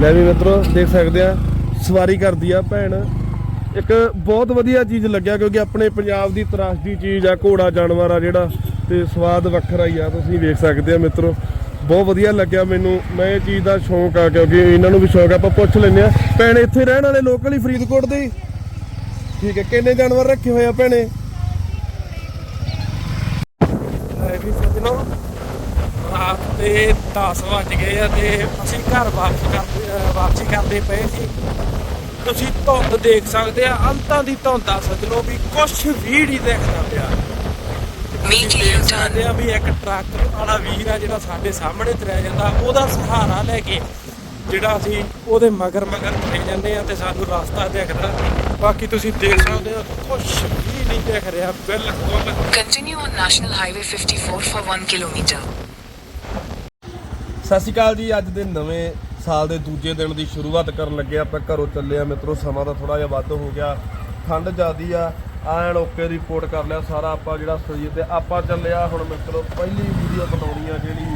ਲੈ ਵੀ ਮਿੱਤਰੋ, ਦੇਖ ਸਕਦੇ ਆ, ਸਵਾਰੀ ਕਰਦੀ ਆ ਭੈਣ। ਇੱਕ ਬਹੁਤ ਵਧੀਆ ਚੀਜ਼ ਲੱਗਿਆ ਕਿਉਂਕਿ ਆਪਣੇ ਪੰਜਾਬ ਦੀ ਤਰਾਸ਼ਦੀ ਚੀਜ਼ ਆ, ਘੋੜਾ, ਜਾਨਵਰ ਆ ਜਿਹੜਾ, ਤੇ ਸਵਾਦ ਵੱਖਰਾ ਹੀ ਆ, ਤੁਸੀਂ ਵੇਖ ਸਕਦੇ ਆ ਮਿੱਤਰੋ। ਬਹੁਤ ਵਧੀਆ ਲੱਗਿਆ ਮੈਨੂੰ, ਮੈਂ ਇਹ ਚੀਜ਼ ਦਾ ਸ਼ੌਂਕ ਆ ਕਿਉਂਕਿ ਇਹਨਾਂ ਨੂੰ ਵੀ ਸ਼ੌਂਕ ਆ, ਆਪਾਂ ਪੁੱਛ ਲੈਂਦੇ ਆ। ਭੈਣ, ਇੱਥੇ ਰਹਿਣ ਵਾਲੇ ਲੋਕਲ ਹੀ ਫਰੀਦਕੋਟ ਦੇ ਠੀਕ ਹੈ, ਕਿੰਨੇ ਜਾਨਵਰ ਰੱਖੇ ਹੋਏ ਆ ਭੈਣੇ? ਹੈ ਵੀ ਸੱਜਣੋ ਰਾਤ ਦੇ 10 ਵੱਜ ਗਏ ਆ ਤੇ ਅਸੀਂ ਘਰ ਵਾਪਸ ਕਰਦੇ ਵਾਪਸੀ ਕਰਦੇ ਪਏ ਸੀ ਤੁਸੀਂ ਧੁੰਦ ਦੇਖ ਸਕਦੇ ਆ ਅੰਤਾਂ ਦੀ ਧੁੰਦ ਆ ਸੱਜਣੋ ਵੀ ਕੁਛ ਵੀ ਨਹੀਂ ਦਿਖਦਾ ਪਿਆ. ਸਕਦੇ ਆ ਵੀ ਇੱਕ ਟਰੱਕ ਵਾਲਾ ਵੀਰ ਆ ਜਿਹੜਾ ਸਾਡੇ ਸਾਹਮਣੇ ਤੁਰਿਆ ਜਾਂਦਾ ਉਹਦਾ ਸਹਾਰਾ ਲੈ ਕੇ ਜਿਹੜਾ ਅਸੀਂ ਉਹਦੇ ਮਗਰ ਮਗਰ ਤੁਰੇ ਜਾਂਦੇ ਆ ਤੇ ਸਾਨੂੰ ਰਸਤਾ ਦਿਖਦਾ ਬਾਕੀ ਤੁਸੀਂ ਦੇਖ ਸਕਦੇ ਹੋ ਕੁਛ ਵੀ ਨਹੀਂ ਦਿਖ ਰਿਹਾ ਬਿਲਕੁਲ Continue on National Highway 54 for 1 kilometer. ਸਤਿ ਸ਼੍ਰੀ ਅਕਾਲ ਜੀ ਅੱਜ ਦੇ ਨਵੇਂ ਸਾਲ ਦੇ ਦੂਜੇ ਦਿਨ ਦੀ ਸ਼ੁਰੂਆਤ ਕਰਨ ਲੱਗੇ ਆਪਾਂ ਘਰੋਂ ਚੱਲੇ ਆ ਮਿੱਤਰੋ ਸਮਾਂ ਤਾਂ ਥੋੜਾ ਜਿਹਾ ਵੱਧ ਹੋ ਗਿਆ ਠੰਡ ਜ਼ਿਆਦੀ ਆ ਐਨ ਓਕੇ ਰਿਪੋਰਟ ਕਰ ਲਿਆ ਸਾਰਾ ਆਪਾਂ ਜਿਹੜਾ ਸਰੀਰ ਤੇ। ਆਪਾਂ ਚੱਲੇ ਆ ਹੁਣ ਮਿੱਤਰੋ ਪਹਿਲੀ ਵੀਡੀਓ ਬਣਾਉਣੀ ਆ ਜਿਹੜੀ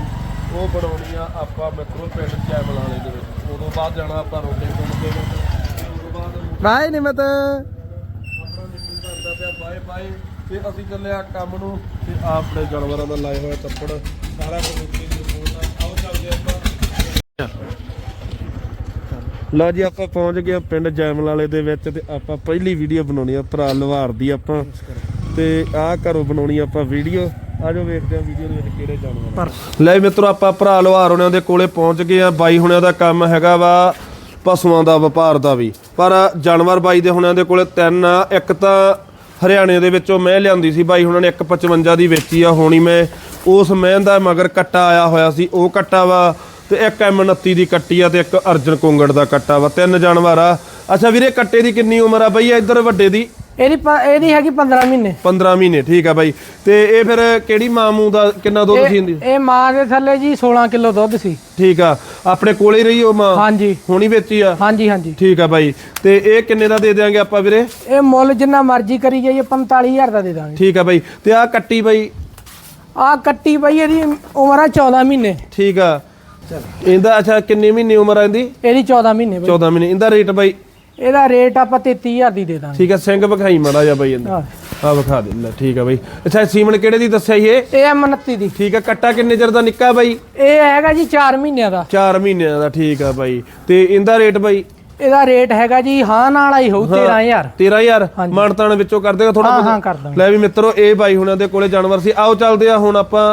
ਉਹ ਬਣਾਉਣੀ ਆ ਆਪਾਂ ਮਿੱਤਰੋ ਪਿੰਡ ਚੈਬਲਾਲੇ ਦੇ ਵਿੱਚ। ਉਦੋਂ ਬਾਅਦ ਜਾਣਾ ਆਪਾਂ ਰੋਡੇ ਪਿੰਡ ਦੇ ਵਿੱਚ। ਉਦੋਂ ਬਾਅਦ ਬਾਏ ਨਿਮਤ। ਆਪਣਾ ਨਿਕਲ ਕਰਦਾ ਪਿਆ ਬਾਏ ਬਾਏ। ਤੇ ਅਸੀਂ ਚੱਲੇ ਆ ਕੰਮ ਨੂੰ ਤੇ ਆਪਣੇ ਜਾਨਵਰਾਂ ਦਾ ਲਾਇਆ ਹੋਇਆ ਚੱਪੜ ਸਾਰਾ ਕੁਝ ਉੱਤੇ ਦੀ ਰਿਪੋਰਟ ਆ ਆਓ ਚੱਲਦੇ ਆਪਾਂ ਲਓ ਜੀ ਆਪਾਂ ਪਹੁੰਚ ਗਏ ਆ ਪਿੰਡ ਜੈਮਲ ਵਾਲੇ ਦੇ ਵਿੱਚ ਤੇ ਆਪਾਂ ਪਹਿਲੀ ਵੀਡੀਓ ਬਣਾਉਣੀ ਆ ਭਰਾ ਲਵਾਰ ਦੀ ਆਪਾਂ। ਤੇ ਆਹ ਘਰੋਂ ਬਣਾਉਣੀ ਆਪਾਂ ਵੀਡੀਓ ਆਜੋ ਵੇਖਦੇ ਆ ਵੀਡੀਓ ਦੇ ਵਿੱਚ ਕਿਹੜੇ ਜਾਨਵਰ। ਲੈ ਮਿੱਤਰੋ ਆਪਾਂ ਭਰਾ ਲਵਾਰ ਉਹਨਾਂ ਦੇ ਕੋਲੇ ਪਹੁੰਚ ਗਏ ਆ ਬਾਈ ਹੁਣਿਆਂ ਦਾ ਕੰਮ ਹੈਗਾ ਵਾ ਪਸ਼ੂਆਂ ਦਾ ਵਪਾਰ ਦਾ ਵੀ। ਪਰ ਜਾਨਵਰ ਬਾਈ ਦੇ ਹੁਣਿਆਂ ਦੇ ਕੋਲੇ ਤਿੰਨ ਆ। ਇੱਕ ਤਾਂ ਹਰਿਆਣੇ ਦੇ ਵਿੱਚੋਂ ਮੈਂ ਲਿਆਂਦੀ ਸੀ ਬਾਈ ਹੁਣਾਂ ਨੇ 155 ਦੀ ਵੇਚੀ ਆ ਹੋਣੀ ਮੈਂ। ਉਸ ਮਹਿੰ ਦਾ ਮਗਰ ਕੱਟਾ ਆਇਆ ਹੋਇਆ ਸੀ। ਉਹ ਕੱਟਾ ਵਾ। ਤੇ ਇੱਕ M29 ਦੀ ਕੱਟੀ ਆ ਤੇ ਇੱਕ ਅਰਜਨ ਕੋਂਗੜ ਦਾ ਕੱਟਾ ਵਾ ਤਿੰਨ ਜਾਨਵਰ ਆ। ਅੱਛਾ ਵੀਰੇ ਕੱਟੇ ਦੀ ਕਿੰਨੀ ਉਮਰ ਆ ਬਈ? ਇੱਧਰ ਵੱਡੇ ਦੀ? ਇਹਦੀ ਪ- ਇਹਦੀ ਹੈਗੀ 15 ਮਹੀਨੇ। 15 ਮਹੀਨੇ ਠੀਕ ਆ ਬਾਈ। ਤੇ ਇਹ ਫਿਰ ਕਿਹੜੀ ਮਾਂ ਮੂੰ ਦਾ ਕਿੰਨਾ ਦੁੱਧ ਸੀ ਇਹਦੀ? ਇਹ ਇਹ ਮਾਂ ਦੇ ਥੱਲੇ ਜੀ 16 ਕਿਲੋ ਦੁੱਧ ਸੀ। ਠੀਕ ਆ। ਆਪਣੇ ਕੋਲੇ ਹੀ ਰਹੀ ਉਹ ਮਾਂ? ਹਾਂਜੀ। ਹੁਣੀ ਵੇਚੀ ਆ? ਹਾਂਜੀ ਹਾਂਜੀ। ਠੀਕ ਆ ਬਾਈ। ਤੇ ਇਹ ਕਿੰਨੇ ਦਾ ਦੇ ਦਿਆਂਗੇ ਆਪਾਂ ਵੀਰੇ? ਇਹ ਮੁੱਲ ਜਿੰਨਾ ਮਰਜ਼ੀ ਕਰੀ ਜਾਈਏ 45000 ਦਾ ਦੇ ਦਾਂਗੇ। ਠੀਕ ਆ ਬਾਈ। ਤੇ ਆ ਕੱਟੀ ਬਾਈ? ਆ ਕੱਟੀ ਬਈ ਇਹਦੀ ਉਮਰ ਆ 14 ਮਹੀਨੇ। ਠੀਕ ਆ। ਇਹਦਾ ਅੱਛਾ ਕਿੰਨੇ ਮਹੀਨੇ ਉਮਰ ਆ ਇਹਦੀ? ਇਹਦੀ 14 ਮਹੀਨੇ ਬਈ। 14 ਮਹੀਨੇ। ਇਹਦਾ ਰੇਟ ਬਾਈ? ਇਹਦਾ ਰੇਟ ਆਪਾਂ 33000 ਦੀ ਦੇ ਦਾਂਗੇ। ਠੀਕ ਆ ਸਿੰਘ ਵਿਖਾਈ ਮੜਾ ਜਾ ਬਾਈ ਇਹਦਾ। ਆ ਵਿਖਾ ਦੇ ਲੈ ਠੀਕ ਆ ਬਾਈ। ਅੱਛਾ ਸੀਮਨ ਕਿਹੜੇ ਦੀ ਦੱਸਿਆ ਇਹ? ਇਹ M29 ਦੀ। ਠੀਕ ਆ ਕੱਟਾ ਕਿੰਨੇ ਚਿਰ ਦਾ ਨਿੱਕਾ ਬਾਈ? ਇਹ ਹੈਗਾ ਜੀ 4 ਮਹੀਨਿਆਂ ਦਾ। 4 ਮਹੀਨਿਆਂ ਦਾ ਠੀਕ ਆ ਬਾਈ। ਤੇ ਇਹਦਾ ਰੇਟ ਬਾਈ? ਇਹਦਾ ਰੇਟ ਹੈਗਾ ਜੀ ਹਾਂ ਨਾਲ ਹੀ ਹੋਊ 13000 13000 ਹਾਂਜੀ। ਮਾਨਤਾਨ ਵਿੱਚੋਂ ਕਰ ਦੇਗਾ ਥੋੜਾ ਹਾਂ ਹਾਂ ਕਰ ਦਾਂਗੇ। ਲੈ ਵੀ ਮਿੱਤਰੋ ਇਹ ਬਾਈ ਹੁਣਾਂ ਦੇ ਕੋਲੇ ਜਾਨਵਰ ਸੀ। ਆਓ ਚੱਲਦੇ ਆ ਹੁਣ ਆਪਾਂ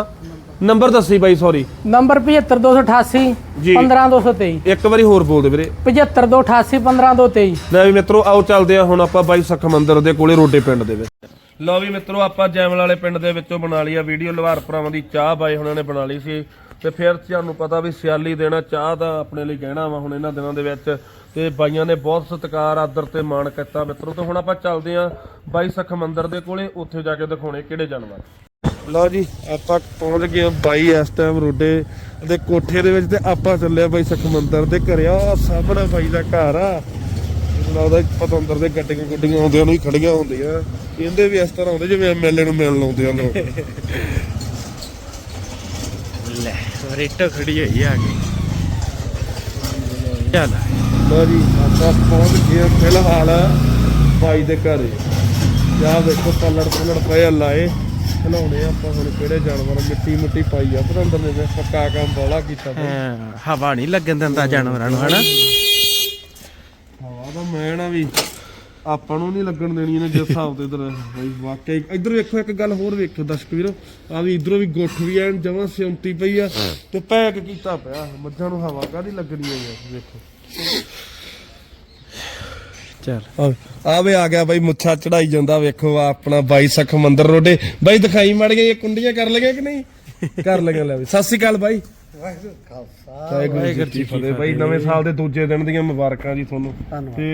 ਨੰਬਰ ਦੱਸੀ ਬਾਈ ਸੌਰੀ ਨੰਬਰ 75288 ਜੀ। 15223 ਇੱਕ ਵਾਰੀ ਹੋਰ ਬੋਲ ਦੇ ਵੀਰੇ। 75288 15223 ਲੈ ਵੀ ਮਿੱਤਰੋ ਆਓ ਚੱਲਦੇ ਆ ਹੁਣ ਆਪਾਂ ਬਾਈ ਸਖਮੰਦਰ ਦੇ ਕੋਲੇ ਰੋਡੇ ਪਿੰਡ ਦੇ ਵਿੱਚ। ਲਓ ਵੀ ਮਿੱਤਰੋ ਆਪਾਂ ਜੈਮਲ ਵਾਲੇ ਪਿੰਡ ਦੇ ਵਿੱਚੋਂ ਬਣਾ ਲਈ ਆ ਵੀਡੀਓ। ਲਵਾਰ ਭਰਾਵਾਂ ਦੀ ਚਾਹ ਬਾਈ ਹੁਣਾਂ ਨੇ ਬਣਾ ਲਈ ਸੀ। ਤੇ ਫਿਰ ਤੁਹਾਨੂੰ ਪਤਾ ਵੀ ਸਿਆਲੀ ਦੇਣਾ ਚਾਹ ਦਾ ਆਪਣੇ ਲਈ ਕਹਿਣਾ ਵਾ ਹੁਣ ਇਹਨਾਂ ਦਿਨਾਂ ਦੇ ਵਿੱਚ। ਤੇ ਬਾਈਆਂ ਨੇ ਬਹੁਤ ਸਤਿਕਾਰ ਆਦਰ ਤੇ ਮਾਣ ਕੀਤਾ ਮਿੱਤਰੋ। ਤੇ ਹੁਣ ਆਪਾਂ ਚੱਲਦੇ ਆ ਬਾਈ ਸਖਮੰਦਰ ਦੇ ਕੋਲੇ ਉੱਥੇ ਜਾ ਕੇ ਦਿਖਾਉਣੇ ਕਿਹੜੇ ਜਾਨਵਰ। ਲਓ ਜੀ ਆਪਾਂ ਪਹੁੰਚ ਗਏ ਆ ਬਾਈ ਇਸ ਟਾਈਮ ਰੋਡੇ ਦੇ ਕੋਠੇ ਦੇ ਵਿੱਚ ਤੇ ਆਪਾਂ ਚੱਲੇ ਆ ਬਾਈ ਸਖਮੰਦਰ ਦੇ ਘਰੇ। ਆ ਸਾਹਮਣੇ ਬਾਈ ਦਾ ਘਰ ਆ। ਲੱਗਦਾ ਪਤੰਦਰ ਦੇ ਗੱਡੀਆਂ ਗੁੱਡੀਆਂ ਆਉਂਦਿਆਂ ਨੂੰ ਹੀ ਖੜੀਆਂ ਹੁੰਦੀਆਂ। ਇਹਦੇ ਵੀ ਇਸ ਤਰ੍ਹਾਂ ਹੁੰਦੇ ਜਿਵੇਂ ਐਮਐਲਏ ਨੂੰ ਮਿਲਣ ਆਉਂਦੇ ਆ ਲੋਕ ਲੈ ਰੇਟੋ ਖੜੀ ਹੋਈ ਆ ਕੇ ਚੱਲ। ਲਓ ਜੀ ਆਪਾਂ ਪਹੁੰਚ ਗਏ ਫਿਲਹਾਲ ਬਾਈ ਦੇ ਘਰੇ। ਜਾ ਵੇਖੋ ਪੱਲੜ ਪੁੱਲੜ ਪਏ ਲਾਏ। ਖਲਾਉਣੇ ਆਪਾਂ ਹੁਣ ਕਿਹੜੇ ਜਾਨਵਰ ਮਿੱਟੀ ਮਿੱਟੀ ਪਾਈ ਆ ਪਤੰਦਰ ਨੇ ਵੇਖ ਪੱਕਾ ਕੰਮ ਬੋਲਾ ਕੀਤਾ ਬਈ। ਹਵਾ ਨਹੀਂ ਲੱਗਣ ਦਿੰਦਾ ਜਾਨਵਰਾਂ ਨੂੰ ਹਨਾ? ਹਵਾ ਤਾਂ ਮੈਂ ਨਾ ਵੀ ਆਪਾਂ ਨੂੰ ਨਹੀਂ ਲੱਗਣ ਦੇਣੀ ਇਹਨੇ ਜਿਸ ਹਿਸਾਬ ਤੇ ਇਧਰ। ਬਈ ਵਾਕਈ ਇਧਰ ਵੇਖੋ ਇੱਕ ਗੱਲ ਹੋਰ ਵੇਖੋ ਦਰਸ਼ਕ ਵੀਰੋ ਆ ਵੀ ਇਧਰੋਂ ਵੀ ਗੁੱਠ ਵੀ ਐਨ ਜਮਾਂ ਸਿਉਂਤੀ ਪਈ ਆ ਤੇ ਪੈਕ ਕੀਤਾ ਪਿਆ ਮੱਝਾਂ ਨੂੰ ਹਵਾ ਕਾਦੀ ਲੱਗਣੀ ਹੈ ਯਾਰ ਵੇਖੋ। ਚੱਲ। ਆ ਵੇ ਆ ਗਿਆ ਬਾਈ ਮੁੱਛਾ ਚੜਾਈ ਜਾਂਦਾ ਵੇਖੋ ਆ ਆਪਣਾ ਬਾਈ ਸਖ ਮੰਦਰ ਰੋਡੇ। ਬਾਈ ਦਿਖਾਈ ਮੜ ਗਏ ਇਹ ਕੁੰਡੀਆਂ ਕਰ ਲਗੇ ਕਿ ਨਹੀਂ? ਕਰ ਲਗੇ ਲੈ ਵੀ। ਸਤਿ ਸ਼੍ਰੀ ਅਕਾਲ ਬਾਈ। ਵਾਹਿਗੁਰੂ ਜੀ ਫਤਿਹ। ਬਾਈ ਨਵੇਂ ਸਾਲ ਦੇ ਦੂਜੇ ਦਿਨ ਦੀਆਂ ਮੁਬਾਰਕਾਂ ਜੀ ਤੁਹਾਨੂੰ। ਤੇ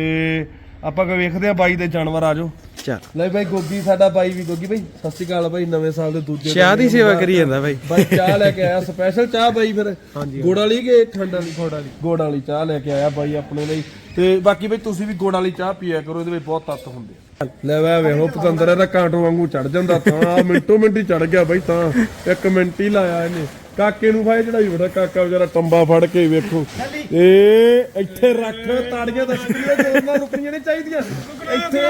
ਆਪਾਂ ਕੋ ਵੇਖਦੇ ਆ ਬਾਈ ਦੇ ਜਾਨਵਰ ਆ ਜਾਓ। ਚੱਲ। ਲੈ ਬਾਈ ਗੋਗੀ ਸਾਡਾ ਬਾਈ ਵੀ ਗੋਗੀ ਬਾਈ ਸਤਿ ਸ਼੍ਰੀ ਅਕਾਲ ਬਾਈ ਨਵੇਂ ਸਾਲ ਦੇ ਦੂਜੇ ਦਿਨ ਚਾਹ ਦੀ ਸੇਵਾ ਕਰੀ ਜਾਂਦਾ ਬਾਈ। ਬਾਈ ਚਾਹ ਲੈ ਕੇ ਆਇਆ ਸਪੈਸ਼ਲ ਚਾਹ ਬਾਈ ਫਿਰ। ਗੁੜ ਵਾਲੀ ਕਿ ਠੰਡ ਵਾਲੀ? ਗੁੜ ਵਾਲੀ। ਗੁੜ ਵਾਲੀ ਚਾਹ ਲੈ ਕੇ ਆਇਆ ਬਾਈ ਆਪਣੇ ਲਈ। ਤੇ ਬਾਕੀ ਬਾਈ ਤੁਸੀਂ ਵੀ ਗੁੜ ਵਾਲੀ ਚਾਹ ਪੀਆ ਕਰੋ ਇਹਦੇ ਵਿੱਚ ਬਹੁਤ ਤੱਤ ਹੁੰਦੇ ਆ। ਲੈ ਵੇ ਵੇਖੋ ਪਤੰਦਰ ਇਹਦਾ ਕਾਂਟੋ ਵਾਂਗੂ ਚੜ ਜਾਂਦਾ ਤਾਂ। ਮਿੰਟੋ ਮਿੰਟ ਹੀ ਚੜ ਗਿਆ ਬਾਈ ਤਾਂ। ਇੱਕ ਮਿੰਟ ਹੀ ਲਾਇਆ ਇਹਨੇ। ਕਾਕੇ ਨੂੰ ਭਾਈ ਚੜਾਈ ਬੜਾ ਕਾਕਾ ਵਿਚਾਰਾ ਟੰਬਾ ਫੜ ਕੇ ਵੇਖੋ। ਏ ਇੱਥੇ ਰੱਖ ਤਾੜੀਆਂ ਤਾਂ ਸ਼ੁਕਰੀਆ ਰੁਕਣੀਆਂ ਨਹੀਂ ਚਾਹੀਦੀਆਂ। ਇੱਥੇ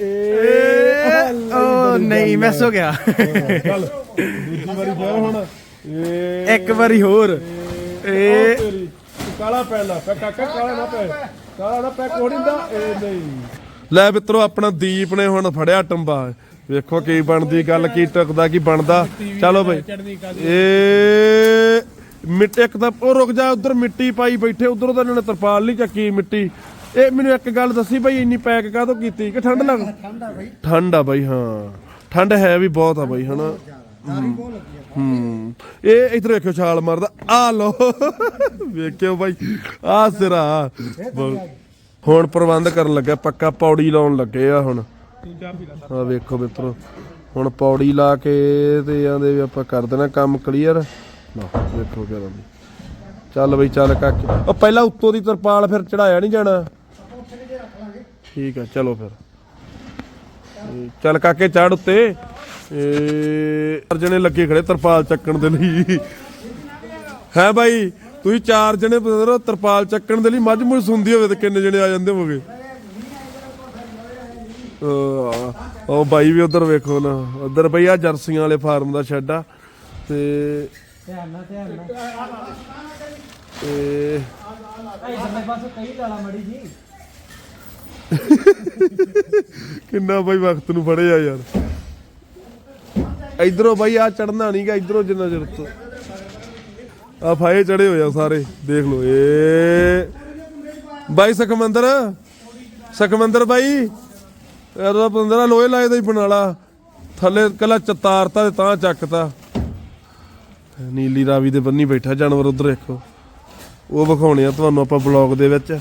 ਏ ਓ ਨਹੀਂ ਮਿਸ ਹੋ ਗਿਆ। ਚੱਲ ਦੂਜੀ ਵਾਰੀ ਫੇਰ ਹੁਣ। ਏ ਇੱਕ ਵਾਰੀ ਹੋਰ। ਏ ਤੇਰੀ ਤੂੰ ਕਾਲਾ ਪੈ ਲਾ ਪੈ ਕਾਕਾ ਕਾਲਾ ਨਾ ਪੈ। ਕਾਲਾ ਨਾ ਪੈ ਕੋੜਿੰਦਾ ਏ ਨਹੀਂ। ਲੈ ਮਿੱਤਰੋ ਆਪਣਾ ਦੀਪ ਨੇ ਹੁਣ ਫੜਿਆ ਟੰਬਾ। ਵੇਖੋ ਕੀ ਬਣਦੀ ਗੱਲ, ਕੀ ਟਕਦਾ, ਕੀ ਬਣਦਾ। ਚਲੋ ਬਈ। ਏ ਮਿੱਟੀ ਇੱਕ ਤਾਂ ਉਹ ਰੁਕ ਜਾ, ਉਧਰ ਮਿੱਟੀ ਪਾਈ ਬੈਠੇ, ਉਧਰੋਂ ਤਾਂ ਇਹਨਾਂ ਨੇ ਤਰਪਾਲ ਨਹੀਂ ਚੱਕੀ ਮਿੱਟੀ। ਇਹ ਮੈਨੂੰ ਇੱਕ ਗੱਲ ਦੱਸੀ ਬਈ, ਇੰਨੀ ਪੈਕ ਕਾਹਤੋਂ ਕੀਤੀ? ਕਿ ਠੰਡ ਲੱਗ ਠੰਡਾ ਬਈ ਠੰਡ ਆ ਬਈ, ਹਾਂ। ਠੰਡ ਹੈ ਵੀ ਬਹੁਤ ਆ ਬਈ, ਹਨਾ। ਹੂੰ ਇਹ ਇਧਰ ਵੇਖਿਓ ਛਾਲ ਮਾਰਦਾ। ਆ ਲੋ ਵੇਖਿਓ ਬਾਈ ਆ ਸਿਰਾ। ਹੁਣ ਪ੍ਰਬੰਧ ਕਰਨ ਲੱਗਾ, ਪੱਕਾ ਪੌੜੀ ਲਾਉਣ ਲੱਗੇ ਆ ਹੁਣ। ਆ ਵੇਖੋ ਮਿੱਤਰੋ, ਹੁਣ ਪੌੜੀ ਲਾ ਕੇ ਤੇ ਆਂਦੇ ਵੀ ਆਪਾਂ ਕਰ ਦੇਣਾ ਕੰਮ ਕਲੀਅਰ ਲਓ, ਵੇਖੋ ਕਿਹੜਾ ਚੱਲ ਬਈ, ਚੱਲ ਕਾਕੇ। ਉਹ ਪਹਿਲਾਂ ਉੱਤੋਂ ਦੀ ਤਰਪਾਲ ਫਿਰ ਚੜਾਇਆ ਨਹੀਂ ਜਾਣਾ। ਠੀਕ ਆ, ਚਲੋ ਫਿਰ। ਚੱਲ ਕਾਕੇ ਚੜ ਉੱਤੇ। ਚਾਰ ਜਣੇ ਲੱਗੇ ਖੜੇ ਤਰਪਾਲ ਚੱਕਣ ਦੇ ਲਈ। ਹੈ ਬਾਈ, ਤੁਸੀਂ ਚਾਰ ਜਣੇ ਤਰਪਾਲ ਚੱਕਣ ਦੇ ਲਈ ਮੱਝ ਮੁਝ ਸੁੰਦੀ ਹੋਵੇ ਤੇ ਕਿੰਨੇ ਜਣੇ ਆ ਜਾਂਦੇ ਹੋਗੇ ਉਹ ਬਾਈ ਵੀ ਉਧਰ ਵੇਖੋ ਨਾ ਉਧਰ ਬਈ ਆ ਜਰਸੀਆਂ ਵਾਲੇ ਫਾਰਮ ਦਾ ਸ਼ੈੱਡ ਆ ਤੇ ਧਿਆਨ ਨਾਲ ਧਿਆਨ ਨਾਲ। ਤੇ ਪਾਸੇ ਕਈ ਲਾਲਾ ਮੜੀ ਜੀ। ਕਿੰਨਾ ਬਾਈ ਵਕਤ ਨੂੰ ਫੜਿਆ ਯਾਰ। ਇਧਰੋਂ ਬਾਈ ਆ ਚੜਨਾ ਨਹੀਂਗਾ ਇਧਰੋਂ ਜਿੰਨਾ ਚਿਰ ਤੋਂ। ਆ ਫਾਏ ਚੜੇ ਹੋਏ ਆ ਸਾਰੇ ਦੇਖ ਲਓ ਏ। ਬਾਈ ਸਖਮੰਦਰ ਸਖਮੰਦਰ ਬਾਈ। ਇਹਦਾ ਬੰਦਰਾ ਲੋਹੇ ਲਾਏ ਦਾ ਹੀ ਬਨਾਲਾ ਥੱਲੇ ਕੱਲਾ ਚਤਾਰਤਾ ਤੇ ਤਾਂ ਚੱਕਤਾ। ਨੀਲੀ ਰਾਵੀ ਦੇ ਬੰਨੀ ਬੈਠਾ ਜਾਨਵਰ ਉਧਰ ਦੇਖੋ। ਉਹ ਵਿਖਾਉਣੇ ਆ ਤੁਹਾਨੂੰ ਆਪਾਂ ਬਲੌਗ ਦੇ ਵਿੱਚ।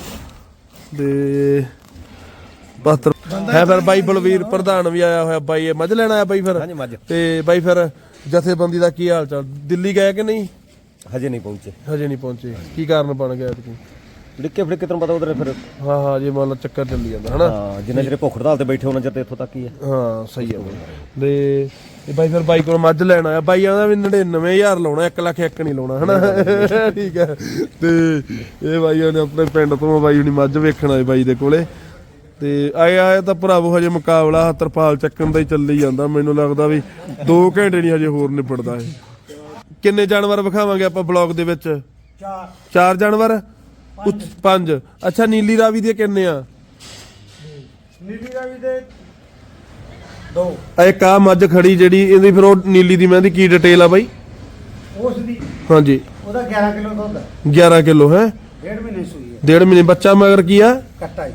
ਤੇ ਬਹਤਰ ਹੈ ਫਿਰ ਬਾਈ ਬਲਵੀਰ ਪ੍ਰਧਾਨ ਵੀ ਆਇਆ ਹੋਇਆ। ਬਾਈ ਇਹ ਮੱਝ ਲੈਣ ਆਇਆ ਬਾਈ ਫਿਰ? ਹਾਂਜੀ, ਮੱਝ। ਤੇ ਬਾਈ ਫਿਰ ਜਥੇਬੰਦੀ ਦਾ ਕੀ ਹਾਲ ਚਾਲ? ਦਿੱਲੀ ਗਏ ਕਿ ਨਹੀਂ? ਹਜੇ ਨਹੀਂ ਪਹੁੰਚੇ। ਹਜੇ ਨਹੀਂ ਪਹੁੰਚੇ। ਕੀ ਕਾਰਨ ਬਣ ਗਿਆ ਐਤਕੀ? ਲਿੱਕੇ ਫੜਕੇ ਤੈਨੂੰ ਪਤਾ ਉਧਰ ਫਿਰ। ਹਾਂ ਹਾਂ ਜੇ ਮੰਨ ਲਾ ਚੱਕਰ ਚੱਲੀ ਜਾਂਦਾ ਹਨਾ? ਹਾਂ ਜਿੰਨਾ ਚਿਰ ਭੁੱਖ ਹੜਤਾਲ ਤੇ ਬੈਠੇ ਉਹਨਾਂ ਚਿਰ ਤੇ ਇੱਥੋਂ ਤੱਕ ਹੀ ਹੈ। ਹਾਂ ਸਹੀ ਆ ਬਾਈ। ਤੇ ਇਹ ਬਾਈ ਫਿਰ ਬਾਈ ਕੋਲ ਮੱਝ ਲੈਣ ਆਇਆ। ਬਾਈ ਆਂਦਾ ਵੀ 99000 ਲਾਉਣਾ 1 ਲੱਖ ਇੱਕ ਨਹੀਂ ਲਾਉਣਾ ਹਨਾ? ਠੀਕ ਹੈ। ਤੇ ਇਹ ਬਾਈ ਉਹਨੇ ਆਪਣੇ ਪਿੰਡ ਤੋਂ ਬਾਈ ਹੁਣੀ ਮੱਝ ਵੇਖਣ ਆਏ ਬਾਈ ਦੇ ਕੋਲੇ। ਤੇ ਆਏ ਆਏ ਤਾਂ ਭਰਾਵੋ ਹਜੇ ਮੁਕਾਬਲਾ ਤਰਪਾਲ ਚੱਕਣ ਦਾ ਹੀ ਚੱਲੀ ਜਾਂਦਾ। ਮੈਨੂੰ ਲੱਗਦਾ ਵੀ 2 ਘੰਟੇ ਨਹੀਂ ਹਜੇ ਹੋਰ ਨਿਬੜਦਾ ਇਹ। ਕਿੰਨੇ ਜਾਨਵਰ ਵਿਖਾਵਾਂਗੇ ਆਪਾਂ ਬਲੌਗ ਦੇ ਵਿੱਚ? ਚਾਰ। ਚਾਰ ਜਾਨਵਰ? ਉੱਚ- ਪੰਜ। ਅੱਛਾ ਨੀਲੀ ਰਾਵੀ ਦੇ ਕਿੰਨੇ ਆ? ਨੀਲੀ ਰਾਵੀ ਦੇ ਦੋ। ਇੱਕ ਆ ਮੱਝ ਖੜੀ ਜਿਹੜੀ ਇਹਦੀ ਫਿਰ ਉਹ ਨੀਲੀ ਦੀ ਮੈਂ ਦੀ ਕੀ ਡਿਟੇਲ ਆ ਬਾਈ? ਉਸ ਦੀ ਹਾਂਜੀ। ਉਹਦਾ 11 ਕਿਲੋ ਦੁੱਧ। 11 ਕਿਲੋ ਹੈ? ਡੇਢ ਮਹੀਨੇ ਸੂਈ ਹੈ। ਡੇਢ ਮਹੀਨੇ। ਬੱਚਾ ਮਗਰ ਕੀ ਆ?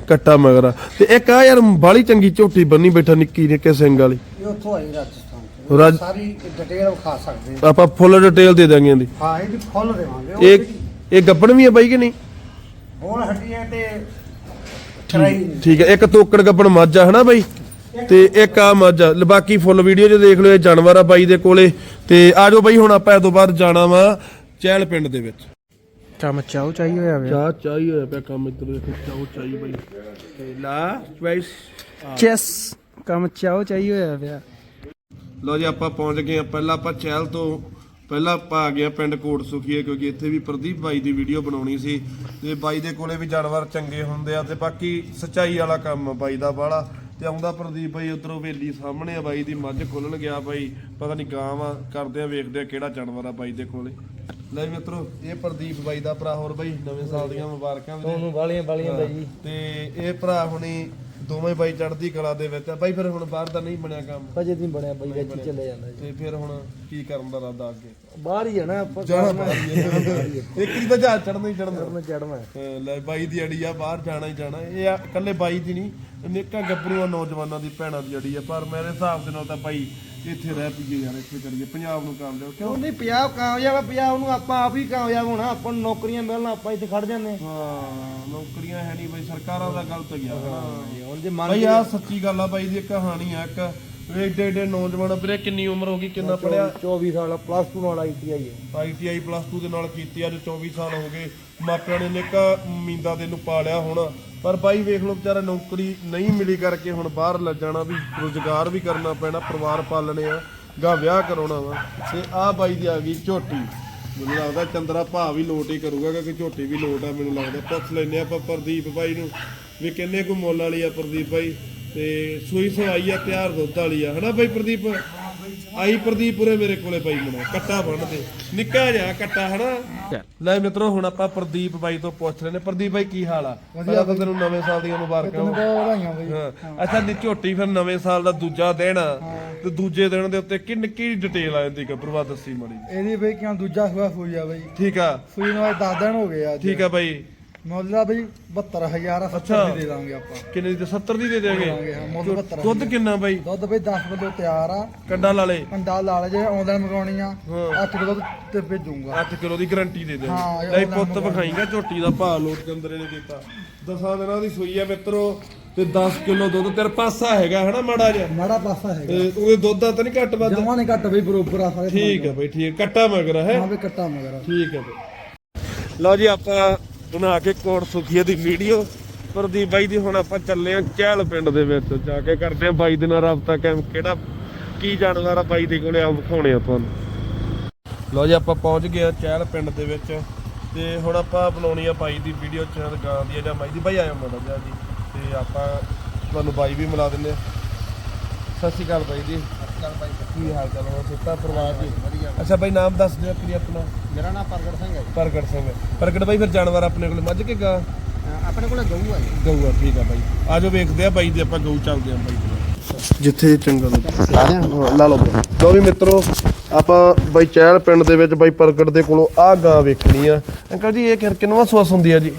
ਕੱਟਾ ਮਗਰ ਆ। ਤੇ ਇੱਕ ਆ ਯਾਰ ਬਾਲੀ ਚੰਗੀ ਝੋਟੀ ਬੰਨੀ ਬੈਠਾ ਨਿੱਕੀ ਨਿੱਕੇ ਸਿੰਘ ਵਾਲੀ। ਇਹ ਉੱਥੋਂ ਆਈ ਰਾਜਸਥਾਨ ਤੋਂ। ਰਾਜ ਸਾਰੀ ਡਿਟੇਲ ਵਿਖਾ ਸਕਦੇ ਹਾਂ। ਆਪਾਂ ਫੁੱਲ ਡਿਟੇਲ ਦੇ ਦਾਂਗੇ ਇਹਦੀ। ਹਾਂ ਇਹਦੀ ਫੁੱਲ ਦੇਵਾਂਗੇ। ਉਹ ਇਹ ਜਿਹੜੀ ਇਹ ਗੱਬਣ ਵੀ ਆ ਬਾਈ ਕਿ ਨਹੀਂ? ਹੁਣ ਹੱਡੀ ਹੈ ਤੇ ਕਰਾਈ ਠੀਕ ਹੈ ਇੱਕ ਤੋਕੜ ਗੱਬਣ ਮੱਝ ਆ ਹਨਾ ਬਾਈ? ਤੇ ਇੱਕ ਆ ਮੱਝ। ਆ ਲ- ਬਾਕੀ ਫੁੱਲ ਵੀਡੀਓ 'ਚ ਦੇਖ ਲਿਓ ਇਹ ਜਾਨਵਰ ਆ ਬਾਈ ਦੇ ਕੋਲੇ। ਤੇ ਆਜੋ ਬਾਈ ਹੁਣ ਆਪਾਂ ਇਹ ਤੋਂ ਬਾਅਦ ਜਾਣਾ ਵਾ ਚਹਿਲ ਪਿੰਡ ਦੇ ਵਿੱਚ। ਚਮ ਚਾਉ ਚਾਹੀ ਹੋਇਆ ਵੇ। ਚਾਹ ਚਾਹੀ ਹੋਇਆ ਪਿਆ ਕੰਮ ਇੱਧਰ ਦੇਖੋ ਚਾਹ ਚਾਹੀ ਬਾਈ। ਤੇ ਲਾ ਚੁਆਇਸ ਚੈਸ ਕੰਮ ਚਾਉ ਚਾਹੀ ਹੋਇਆ ਪਿਆ ਲੋ ਜੀ ਆਪਾਂ ਪਹੁੰਚ ਗਏ ਆ ਪਹਿਲਾਂ ਆਪਾਂ ਚਹਿਲ ਤੋਂ ਪਹਿਲਾਂ ਆਪਾਂ ਆ ਗਏ ਆ ਪਿੰਡ ਕੋਟ ਸੁਖੀਏ ਕਿਉਂਕਿ ਇੱਥੇ ਵੀ ਪ੍ਰਦੀਪ ਬਾਈ ਦੀ ਵੀਡੀਓ ਬਣਾਉਣੀ ਸੀ। ਤੇ ਬਾਈ ਦੇ ਕੋਲੇ ਵੀ ਜਾਨਵਰ ਚੰਗੇ ਹੁੰਦੇ ਆ ਤੇ ਬਾਕੀ ਸਚਾਈ ਵਾਲਾ ਕੰਮ ਬਾਈ ਦਾ ਬਾਲਾ ਤੇ ਆਉਂਦਾ ਪ੍ਰਦੀਪ ਬਾਈ ਉਧਰੋਂ ਵੇਲੀ ਸਾਹਮਣੇ ਆ ਬਾਈ ਦੀ ਮੱਝ ਖੋਲਣ ਗਿਆ ਬਾਈ। ਪਤਾ ਨਹੀਂ ਗਾਂ ਵਾ ਕਰਦੇ ਆ ਵੇਖਦੇ ਆ ਕਿਹੜਾ ਜਾਨਵਰ ਆ ਬਾਈ ਦੇ ਕੋਲੇ। ਲੈ ਵੀ ਮਿੱਤਰੋ ਇਹ ਪ੍ਰਦੀਪ ਬਾਈ ਦਾ ਭਰਾ ਹੋਰ ਬਾਈ ਨਵੇਂ ਸਾਲ ਦੀਆਂ ਮੁਬਾਰਕਾਂ ਵੀ ਤੁਹਾਨੂੰ ਵਾਲੀਆਂ ਵਾਲੀਆਂ ਬਾਈ। ਤੇ ਇਹ ਭਰਾ ਹੁਣੀ ਦੋਵੇਂ ਬਾਈ ਚੜ੍ਹਦੀ ਕਲਾ ਦੇ ਵਿੱਚ ਆ। ਬਾਈ ਫਿਰ ਹੁਣ ਬਾਹਰ ਦਾ ਨਹੀਂ ਬਣਿਆ ਕੰਮ। ਅਜੇ ਨਹੀਂ ਬਣਿਆ ਬਾਈ ਵਿੱਚ ਹੀ ਚੱਲੇ ਜਾਂਦਾ ਜੀ। ਤੇ ਫਿਰ ਹੁਣ ਕੀ ਕਰਨ ਦਾ ਇਰਾਦਾ ਅੱਗੇ? ਬਾਹਰ ਹੀ ਜਾਣਾ ਆਪਾਂ ਜਾਣਾ ਬਾਈ ਇੱਕ ਹੀ ਤਾਂ ਜਹਾਜ਼ ਚੜਨਾ ਹੀ ਚੜਨਾ ਚੜਨਾ ਲੈ ਬਾਈ ਦੀ ਅੜੀ ਆ ਬਾਹਰ ਜਾਣਾ ਹੀ ਜਾਣਾ। ਇਹ ਆ ਇਕੱਲੇ ਬਾਈ ਦੀ ਨਹੀਂ ਅਨੇਕਾਂ ਗੱਭਰੂਆਂ ਨੌਜਵਾਨਾਂ ਦੀ ਭੈਣਾਂ ਦੀ ਅੜੀ ਆ ਪਰ ਮੇਰੇ ਹਿਸਾਬ ਦੇ ਨਾਲ ਤਾਂ ਬਾਈ ਇੱਥੇ ਰਹਿ ਪਈਏ ਯਾਰ ਇੱਥੇ ਕਰੀਏ ਪੰਜਾਬ ਨੂੰ ਕਾਮਯਾਬ ਕਿਉਂ ਕਿਉਂ ਨਹੀਂ ਪੰਜਾਬ ਕਾਮਯਾਬ ਆ ਪੰਜਾਬ ਨੂੰ ਆਪਾਂ ਆਪ ਹੀ ਕਾਮਯਾਬ ਹੋਣਾ ਆਪਾਂ ਨੂੰ ਨੌਕਰੀਆਂ ਮਿਲਣ ਆਪਾਂ ਇੱਥੇ ਖੜ ਜਾਂਦੇ ਹਾਂ। ਨੌਕਰੀਆਂ ਹੈ ਨਹੀਂ ਬਾਈ ਸਰਕਾਰਾਂ ਦਾ ਗਲਤ ਗਿਆ ਹੁਣ ਜੇ ਮੰਨ ਬਾਈ ਆ ਸੱਚੀ ਗੱਲ ਆ ਬਾਈ ਦੀ ਇੱਕ ਕਹਾਣੀ ਆ ਇੱਕ ਏਡੇ ਏਡੇ ਨੌਜਵਾਨ ਵੀਰੇ ਕਿੰਨੀ ਉਮਰ ਹੋ ਗਈ ਕਿੰਨਾ ਪੜਿਆ 24 ਸਾਲ ਪਲੱਸ 2 ਨਾਲ ਆਈਟੀਆਈ ਹੈ ਆਈਟੀਆਈ ਪਲੱਸ 2 ਦੇ ਨਾਲ ਕੀਤੀ ਅੱਜ 24 ਸਾਲ ਹੋ ਗਏ। ਮਾਪਿਆਂ ਨੇ ਨਿੱਕਾ ਮੀਂਦਾ ਦੇ ਨੂੰ ਪਾਲਿਆ ਹੁਣ। ਪਰ ਬਾਈ ਵੇਖ ਲਓ ਵਿਚਾਰਾ ਨੌਕਰੀ ਨਹੀਂ ਮਿਲੀ ਕਰਕੇ ਹੁਣ ਬਾਹਰ ਲੱਗ ਜਾਣਾ ਵੀ, ਰੋਜ਼ਗਾਰ ਵੀ ਕਰਨਾ ਪੈਣਾ, ਪਰਿਵਾਰ ਪਾਲਣੇ ਆ ਗਾ ਵਿਆਹ ਕਰਾਉਣਾ ਵਾ। ਤੇ ਆ ਬਾਈ ਦੀ ਆ ਗਈ ਝੋਟੀ। ਮੈਨੂੰ ਲੱਗਦਾ ਚੰਦਰਾ ਭਾ ਵੀ ਲੋਟ ਹੀ ਕਰੂਗਾ ਕਿਉਂਕਿ ਝੋਟੀ ਵੀ ਲੋਟ ਆ, ਮੈਨੂੰ ਲੱਗਦਾ। ਪੁੱਛ ਲੈਨੇ ਆਪਾਂ ਪ੍ਰਦੀਪ ਬਾਈ ਨੂੰ ਵੀ ਕਿੰਨੇ ਕੁ ਮੁੱਲ ਵਾਲੀ ਆ ਪ੍ਰਦੀਪ ਬਾਈ। ਤੇ ਸੂਈ ਸਵਾਈ ਆ, ਤਿਆਰ ਦੁੱਧ ਵਾਲੀ ਆ। ਹਨਾ ਬਾਈ ਪ੍ਰਦੀਪ? ਆਈ ਪ੍ਰਦੀਪ ਉਰੇ ਮੇਰੇ ਕੋਲੇ ਭਾਈ ਮਣਾ ਕੱਟਾ ਬੰਨਦੇ ਨਿੱਕਾ ਜਿਹਾ ਕੱਟਾ ਹਨਾ? ਲੈ ਮਿੱਤਰੋ ਹੁਣ ਆਪਾਂ ਪ੍ਰਦੀਪ ਬਾਈ ਤੋਂ ਪੁੱਛ ਰਹੇ ਨੇ ਪ੍ਰਦੀਪ ਬਾਈ ਕੀ ਹਾਲ ਆ? ਪਹਿਲਾਂ ਤਾਂ ਤੈਨੂੰ ਨਵੇਂ ਸਾਲ ਦੀਆਂ ਮੁਬਾਰਕਾਂ। ਵਧਾਈਆਂ ਬਈ। ਹਾਂ। ਅੱਛਾ ਨੀ ਝੋਟੀ ਫਿਰ ਨਵੇਂ ਸਾਲ ਦਾ ਦੂਜਾ ਦਿਨ। ਤੇ ਦੂਜੇ ਦਿਨ ਦੇ ਉੱਤੇ ਕਿੰਨ ਕੀ ਡਿਟੇਲ ਆ ਜਾਂਦੀ ਗੱਭਰੂਆ ਦੱਸੀ ਮੜੀ ਇਹਦੀ ਬਈ ਕਿਉਂ ਦੂਜਾ ਸੂਆ ਹੋਈ ਆ ਬਈ। ਠੀਕ ਆ। ਸੂਈ ਨੂੰ ਅੱਜ 10 ਦਿਨ ਹੋ ਗਏ ਆ ਠੀਕ ਆ ਬਾਈ। ਮੁੱਲ ਦਾ ਬਈ 72000 ਆ 70 ਦੀ ਦੇ ਦਾਂਗੇ ਆਪਾਂ। ਕਿੰਨੇ ਦੀ ਤੇ 70 ਦੀ ਦੇ ਹਾਂ ਮੁੱਲ 72 ਦੁੱਧ ਕਿੰਨਾ ਬਾਈ? ਦੁੱਧ ਬਈ 10 ਕਿਲੋ ਤਿਆਰ ਆ। ਕੰਡਾ ਲਾਲੇ ਅੰਡਾ ਲਾਲ ਜੇ ਆਨਲਾਈਨ ਮੰਗਾਉਣੀ ਆ ਹਾਂ। 8 ਕਿਲੋ ਤੇ ਭੇਜੂਗਾ। 8 ਕਿਲੋ ਦੀ ਗਾਰੰਟੀ ਦੇ ਦੇ ਹਾਂ, ਇਹ ਲੈ ਪੁੱਤ ਵਿਖਾਈਗਾ ਝੋਟੀ ਦਾ ਭਾਅ ਲੋਟ ਚੰਦਰੇ ਨੇ ਕੀਤਾ ਦਸਾਂ ਦਿਨਾਂ ਦੀ ਸੂਈ ਆ ਮਿੱਤਰੋ ਤੇ 10 ਕਿਲੋ ਦੁੱਧ ਤੇਰਾ ਪਾਸਾ ਹੈਗਾ ਹਨਾ ਮਾੜਾ ਜਿਹਾ? ਮਾੜਾ ਪਾਸਾ ਹੈਗਾ। ਤੇ ਉਹਦੇ ਦੁੱਧ ਦਾ ਤਾਂ ਨਹੀਂ ਘੱਟ ਵੱਧ? ਜਮਾਂ ਨੇ ਘੱਟ ਬਈ ਬਰੋਬਰ ਆ ਸਾਰੇ ਠੀਕ ਹੈ ਬਾਈ ਠੀਕ। ਕੱਟਾ ਮਗਰ ਹੈ? ਹਾਂ ਬਈ ਕੱਟਾ ਮਗਰ ਠੀਕ ਹੈ ਬਈ। ਲਓ ਜੀ ਆਪਾਂ ਬਣਾ ਕੇ ਕੋਟ ਸੁਖੀਏ ਦੀ ਵੀਡੀਓ, ਪ੍ਰਦੀਪ ਬਾਈ ਦੀ ਹੁਣ ਆਪਾਂ ਚੱਲੇ ਆ ਚਹਿਲ ਪਿੰਡ ਦੇ ਵਿੱਚ, ਜਾ ਕੇ ਕਰਦੇ ਆ ਬਾਈ ਦੇ ਨਾਲ ਰਾਬਤਾ ਕੈਮ ਕਿਹੜਾ, ਕੀ ਜਾਨਵਰ ਆ ਬਾਈ ਦੇ ਕੋਲੇ ਆ ਵਿਖਾਉਣੇ ਆ ਤੁਹਾਨੂੰ ਲਓ ਜੀ, ਆਪਾਂ ਪਹੁੰਚ ਗਏ ਆ ਚਹਿਲ ਪਿੰਡ ਦੇ ਵਿੱਚ, ਤੇ ਹੁਣ ਆਪਾਂ ਬਣਾਉਣੀ ਆ ਬਾਈ ਦੀ ਵੀਡੀਓ ਚ ਗਾਂ ਦੀ ਆ, ਜਾਂ ਬਾਈ ਦੀ। ਬਾਈ ਆਇਆ ਮਾੜਾ ਜਿਹਾ ਜੀ, ਤੇ ਆਪਾਂ ਤੁਹਾਨੂੰ ਬਾਈ ਵੀ ਮਿਲਾ ਦਿੰਦੇ ਆ ਸਤਿ ਸ਼੍ਰੀ ਅਕਾਲ ਬਾਈ ਜੀ। ਕੀ ਹਾਲ ਚਾਲ ਹੋ ਸਿੱਤਾ ਪਰਿਵਾਰ ਜੀ? ਅੱਛਾ ਬਾਈ ਨਾਮ ਦੱਸ ਦਿਓ ਕੀ ਆਪਣਾ। ਮੇਰਾ ਨਾਮ ਪ੍ਰਗਟ ਸਿੰਘ ਹੈ ਪ੍ਰਗਟ ਸਿੰਘ। ਪ੍ਰਗਟ ਬਾਈ ਫਿਰ ਜਾਨਵਰ ਆਪਣੇ ਕੋਲ ਮੱਝ ਕੇ ਗਾ? ਆਪਣੇ ਕੋਲੇ ਗਊ ਆ ਜੀ। ਗਊ ਆ ਠੀਕ ਆ ਬਾਈ। ਆਜੋ ਵੇਖਦੇ ਆ ਬਾਈ ਦੇ ਆਪਾਂ ਗਊ ਚੱਲਦੇ ਆ ਬਾਈ ਜਿੱਥੇ ਚੰਗਾ ਲੱਗੇ ਲਾ ਲਓ ਲੋ ਵੀ ਮਿੱਤਰੋ ਆਪਾਂ ਬਾਈ ਚਹਿਲ ਪਿੰਡ ਦੇ ਵਿੱਚ ਬਾਈ ਪ੍ਰਗਟ ਦੇ ਕੋਲੋਂ ਆਹ ਗਾਂ ਵੇਖਣੀ ਆ। ਅੰਕਲ ਜੀ ਇਹ ਕਿਰ ਕਿੰਨਵਾ ਸੂਸ ਹੁੰਦੀ ਆ ਜੀ?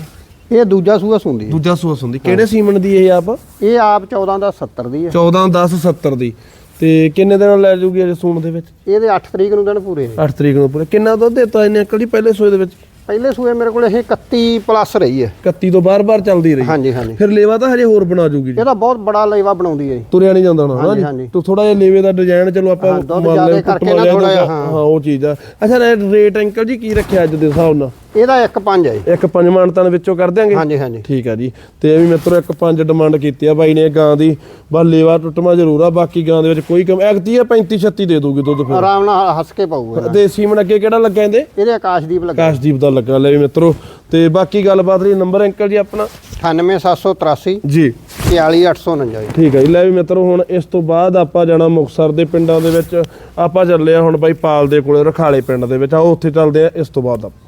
ਇਹ ਦੂਜਾ ਸੂਆ ਸੁੰਦੀ ਦੂਜਾ ਸੂਸ ਹੁੰਦੀ ਕਿਹੜੇ ਸੀਮਨ ਦੀ ਇਹ ਆਪ? ਇਹ ਆਪ 14 ਦਾ 70 ਦੀ ਹੈ 14 10 70 ਦੀ। ਤੇ ਕਿੰਨੇ ਦਿਨਾਂ ਲੈ ਜੂਗੀ ਅਜੇ ਸੂਣ ਦੇ ਵਿੱਚ? ਇਹਦੇ 8 ਤਰੀਕ ਨੂੰ ਦਿਨ ਪੂਰੇ ਨੇ। 8 ਤਰੀਕ ਨੂੰ ਪੂਰੇ। ਕਿੰਨਾ ਦੁੱਧ ਦਿੱਤਾ ਇਹਨੇ ਅੰਕਲ ਜੀ ਪਹਿਲੇ ਸੂਏ ਦੇ ਵਿੱਚ? ਪਹਿਲੇ ਸੂਏ ਮੇਰੇ ਕੋਲ ਇਹ 31 ਪਲੱਸ ਰਹੀ ਹੈ। 31 ਤੋਂ ਬਾਰ-ਬਾਰ ਚੱਲਦੀ ਰਹੀ। ਹਾਂਜੀ ਹਾਂਜੀ। ਫਿਰ ਲੇਵਾ ਤਾਂ ਹਜੇ ਹੋਰ ਬਣਾ ਜੂਗੀ ਜੀ। ਇਹਦਾ ਬਹੁਤ ਬੜਾ ਲੇਵਾ ਬਣਾਉਂਦੀ ਹੈ ਜੀ। ਤੁਰਿਆ ਨਹੀਂ ਜਾਂਦਾ ਨਾ ਹਾਂਜੀ, ਹਾਂਜੀ। ਤੂੰ ਥੋੜਾ ਜਿਹਾ ਲੇਵੇ ਦਾ ਡਿਜ਼ਾਈਨ ਚਲੋ ਆਪਾਂ ਹਾਂ, ਦੁੱਧ ਜ਼ਿਆਦੇ ਕਰਕੇ ਨਾ ਥੋੜ੍ਹਾ ਜਿਹਾ, ਹਾਂ। ਹਾਂ। ਉਹ ਚੀਜ਼ ਆ। ਅੱਛਾ ਰੇਟ ਅੰਕਲ ਜੀ ਕੀ ਰੱਖਿਆ ਅੱਜ ਦੇ ਹਿਸਾਬ ਨਾਲ? ਇਹਦਾ 1.5 ਹੈ। ਇੱਕ ਪੰਜ ਮਾਨਤਾਂ ਦੇ ਵਿੱਚੋਂ ਕਰ ਦਿਆਂਗੇ? ਹਾਂਜੀ ਹਾਂਜੀ। ਠੀਕ ਆ ਜੀ। ਤੇ ਇਹ ਵੀ ਮਿੱਤਰੋ ਇੱਕ ਪੰਜ ਡਿਮਾਂਡ ਕੀਤੀ ਆ ਬਾਈ ਨੇ ਗਾਂ ਦੀ। ਬਸ ਲੇਵਾ ਟੁੱਟਮਾ ਜ਼ਰੂਰ ਆ ਬਾਕੀ ਗਾਂ ਦੇ ਵਿੱਚ ਕੋਈ ਕਮ ਐਕਤੀ ਆ 35 36 ਦੇ ਦੂਗੀ ਦੁੱਧ ਫਿਰ। ਆਰਾਮ ਨਾਲ ਹੱਸ ਕੇ ਪਾਊਗਾ। ਦੇਸੀ ਮਣ ਅੱਗੇ ਕਿਹੜਾ ਲੱਗਾ ਇਹਦੇ? ਇਹਦੇ ਆਕਾਸ਼ਦੀਪ ਲੱਗਾ। ਕਾਸ਼ਦੀਪ ਦਾ ਲੱਗਾ ਲੈ ਵੀ ਮਿੱਤਰੋ। ਤੇ ਬਾਕੀ ਗੱਲਬਾਤ ਲਈ ਨੰਬਰ ਅੰਕਲ ਜੀ ਆਪਣਾ? 98783 ਜੀ। 43849 ਜੀ। ਠੀਕ ਹੈ ਜੀ। ਲੈ ਵੀ ਮਿੱਤਰੋ ਹੁਣ ਇਸ ਤੋਂ ਬਾਅਦ ਆਪਾਂ ਜਾਣਾ ਮੁਕਸਰ ਦੇ ਪਿੰਡਾਂ ਦੇ ਵਿੱਚ। ਆਪਾਂ ਚੱਲੇ ਆ ਹੁਣ ਬਾਈ ਪਾਲ ਦੇ ਕੋਲੇ ਰਖਾਲੇ ਪਿੰਡ ਦੇ ਵਿੱਚ। ਆਓ ਉੱਥੇ ਚੱਲਦੇ ਆ ਇਸ ਤੋਂ ਬਾਅਦ ਆਪਾਂ।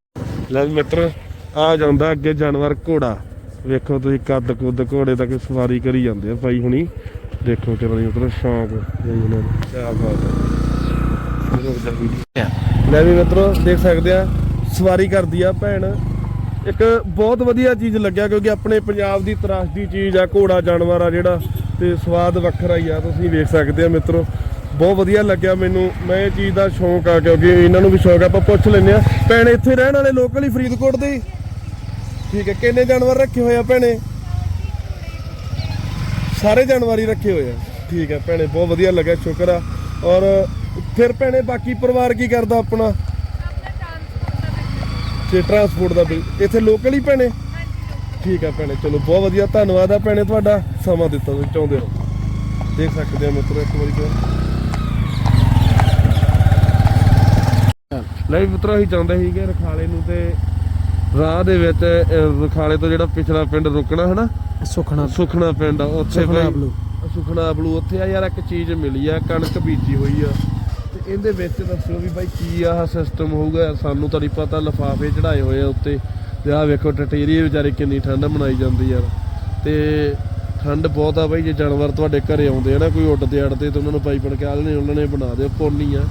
ਲੈ ਵੀ ਮਿੱਤਰ, ਆ ਜਾਂਦਾ ਅੱਗੇ ਜਾਨਵਰ ਘੋੜਾ। ਵੇਖੋ ਤੁਸੀਂ ਕੱਦ ਕੁੱਦ ਘੋੜੇ ਤੱਕ ਸਵਾਰੀ ਕਰੀ ਜਾਂਦੇ ਆ ਭਾਈ ਹੁਣੀ। ਦੇਖੋ ਕਿੰਨਾ ਦੀ ਮਤਲਬ ਸ਼ੌਂਕ ਹੈ ਨੂੰ ਕੀ ਬਾਤ ਹੈ ਲੈ ਵੀ ਮਿੱਤਰੋ, ਦੇਖ ਸਕਦੇ ਆ, ਸਵਾਰੀ ਕਰਦੀ ਆ ਭੈਣ। ਇੱਕ ਬਹੁਤ ਵਧੀਆ ਚੀਜ਼ ਲੱਗਿਆ ਕਿਉਂਕਿ ਆਪਣੇ ਪੰਜਾਬ ਦੀ ਤਰਾਸ਼ ਦੀ ਚੀਜ਼ ਆ, ਘੋੜਾ, ਜਾਨਵਰ ਆ ਜਿਹੜਾ, ਤੇ ਸਵਾਦ ਵੱਖਰਾ ਹੀ ਆ। ਤੁਸੀਂ ਵੇਖ ਸਕਦੇ ਆ ਮਿੱਤਰੋ ਬਹੁਤ ਵਧੀਆ ਲੱਗਿਆ ਮੈਨੂੰ। ਮੈਂ ਇਹ ਚੀਜ਼ ਦਾ ਸ਼ੌਂਕ ਆ, ਕਿਉਂਕਿ ਇਹਨਾਂ ਨੂੰ ਵੀ ਸ਼ੌਂਕ ਆ, ਆਪਾਂ ਪੁੱਛ ਲੈਂਦੇ ਆ ਭੈਣੇ, ਇੱਥੇ ਰਹਿਣ ਵਾਲੇ ਲੋਕਲ ਹੀ ਫਰੀਦਕੋਟ ਦੇ ਹੀ? ਠੀਕ ਹੈ, ਕਿੰਨੇ ਜਾਨਵਰ ਰੱਖੇ ਹੋਏ ਆ ਭੈਣੇ? ਸਾਰੇ ਜਾਨਵਰ ਹੀ ਰੱਖੇ ਹੋਏ ਆ। ਠੀਕ ਹੈ ਭੈਣੇ, ਬਹੁਤ ਵਧੀਆ ਲੱਗਿਆ, ਸ਼ੁਕਰ ਆ। ਔਰ ਫਿਰ ਭੈਣੇ, ਬਾਕੀ ਪਰਿਵਾਰ ਕੀ ਕਰਦਾ ਆਪਣਾ? ਤੇ ਟਰਾਂਸਪੋਰਟ ਦਾ ਬਿਲ। ਇੱਥੇ ਲੋਕਲ ਹੀ ਭੈਣੇ? ਠੀਕ ਆ ਭੈਣੇ, ਚਲੋ ਬਹੁਤ ਵਧੀਆ। ਧੰਨਵਾਦ ਆ ਭੈਣੇ ਤੁਹਾਡਾ। ਸਮਾਂ ਦਿੱਤਾ ਤੁਸੀਂ ਚਾਹੁੰਦੇ ਹੋ। ਦੇਖ ਸਕਦੇ ਆ ਮਿੱਤਰੋ, ਇੱਕ ਵਾਰੀ ਤੋਂ ਵੀ ਮਿੱਤਰੋ ਅਸੀਂ ਚਾਹੁੰਦੇ ਸੀਗੇ ਰਖਾਲੇ ਨੂੰ ਤੇ ਰਾਹ ਦੇ ਵਿੱਚ ਅਹ, ਰਖਾਲੇ ਤੋਂ ਜਿਹੜਾ ਪਿਛਲਾ ਪਿੰਡ ਰੁਕਣਾ ਹਨਾ ਸੁਖਣਾ ਸੁਖਣਾ ਪਿੰਡ। ਆ ਉੱਥੇ ਸੁਖਨਾ ਬਈ- ਬਲੂ। ਉੱਥੇ ਆ ਯਾਰ ਇੱਕ ਚੀਜ਼ ਮਿਲੀ ਆ ਕਣਕ ਬੀਜੀ ਹੋਈ ਆ। ਤੇ ਇਹਦੇ ਵਿੱਚ ਦੱਸਿਓ ਵੀ ਬਾਈ ਕੀ ਆ ਸਿਸਟਮ ਹੋਊਗਾ? ਸਾਨੂੰ ਤਾਂ ਨਹੀਂ ਪਤਾ ਲਫਾਫੇ ਚੜਾਏ ਹੋਏ ਆ ਉੱਤੇ। ਤੇ ਆਹ ਵੇਖੋ ਟਟੇਰੀ ਵਿਚਾਰੇ ਕਿੰਨੀ ਠੰਡ ਮਨਾਈ ਜਾਂਦੀ ਯਾਰ। ਤੇ ਠੰਡ ਬਹੁਤ ਆ ਬਾਈ ਜੇ ਜਾਨਵਰ ਤੁਹਾਡੇ ਘਰੇ ਆਉਂਦੇ ਆ ਨਾ ਕੋਈ ਉੱਡਦੇ ਅੜਦੇ ਤੇ ਉਹਨਾਂ ਨੂੰ ਪਾਈ ਪਣ ਕੇ ਆਲਣੇ ਉਹਨਾਂ ਨੇ ਬਣਾ ਦਿਓ ਪੋਨੀ ਆ।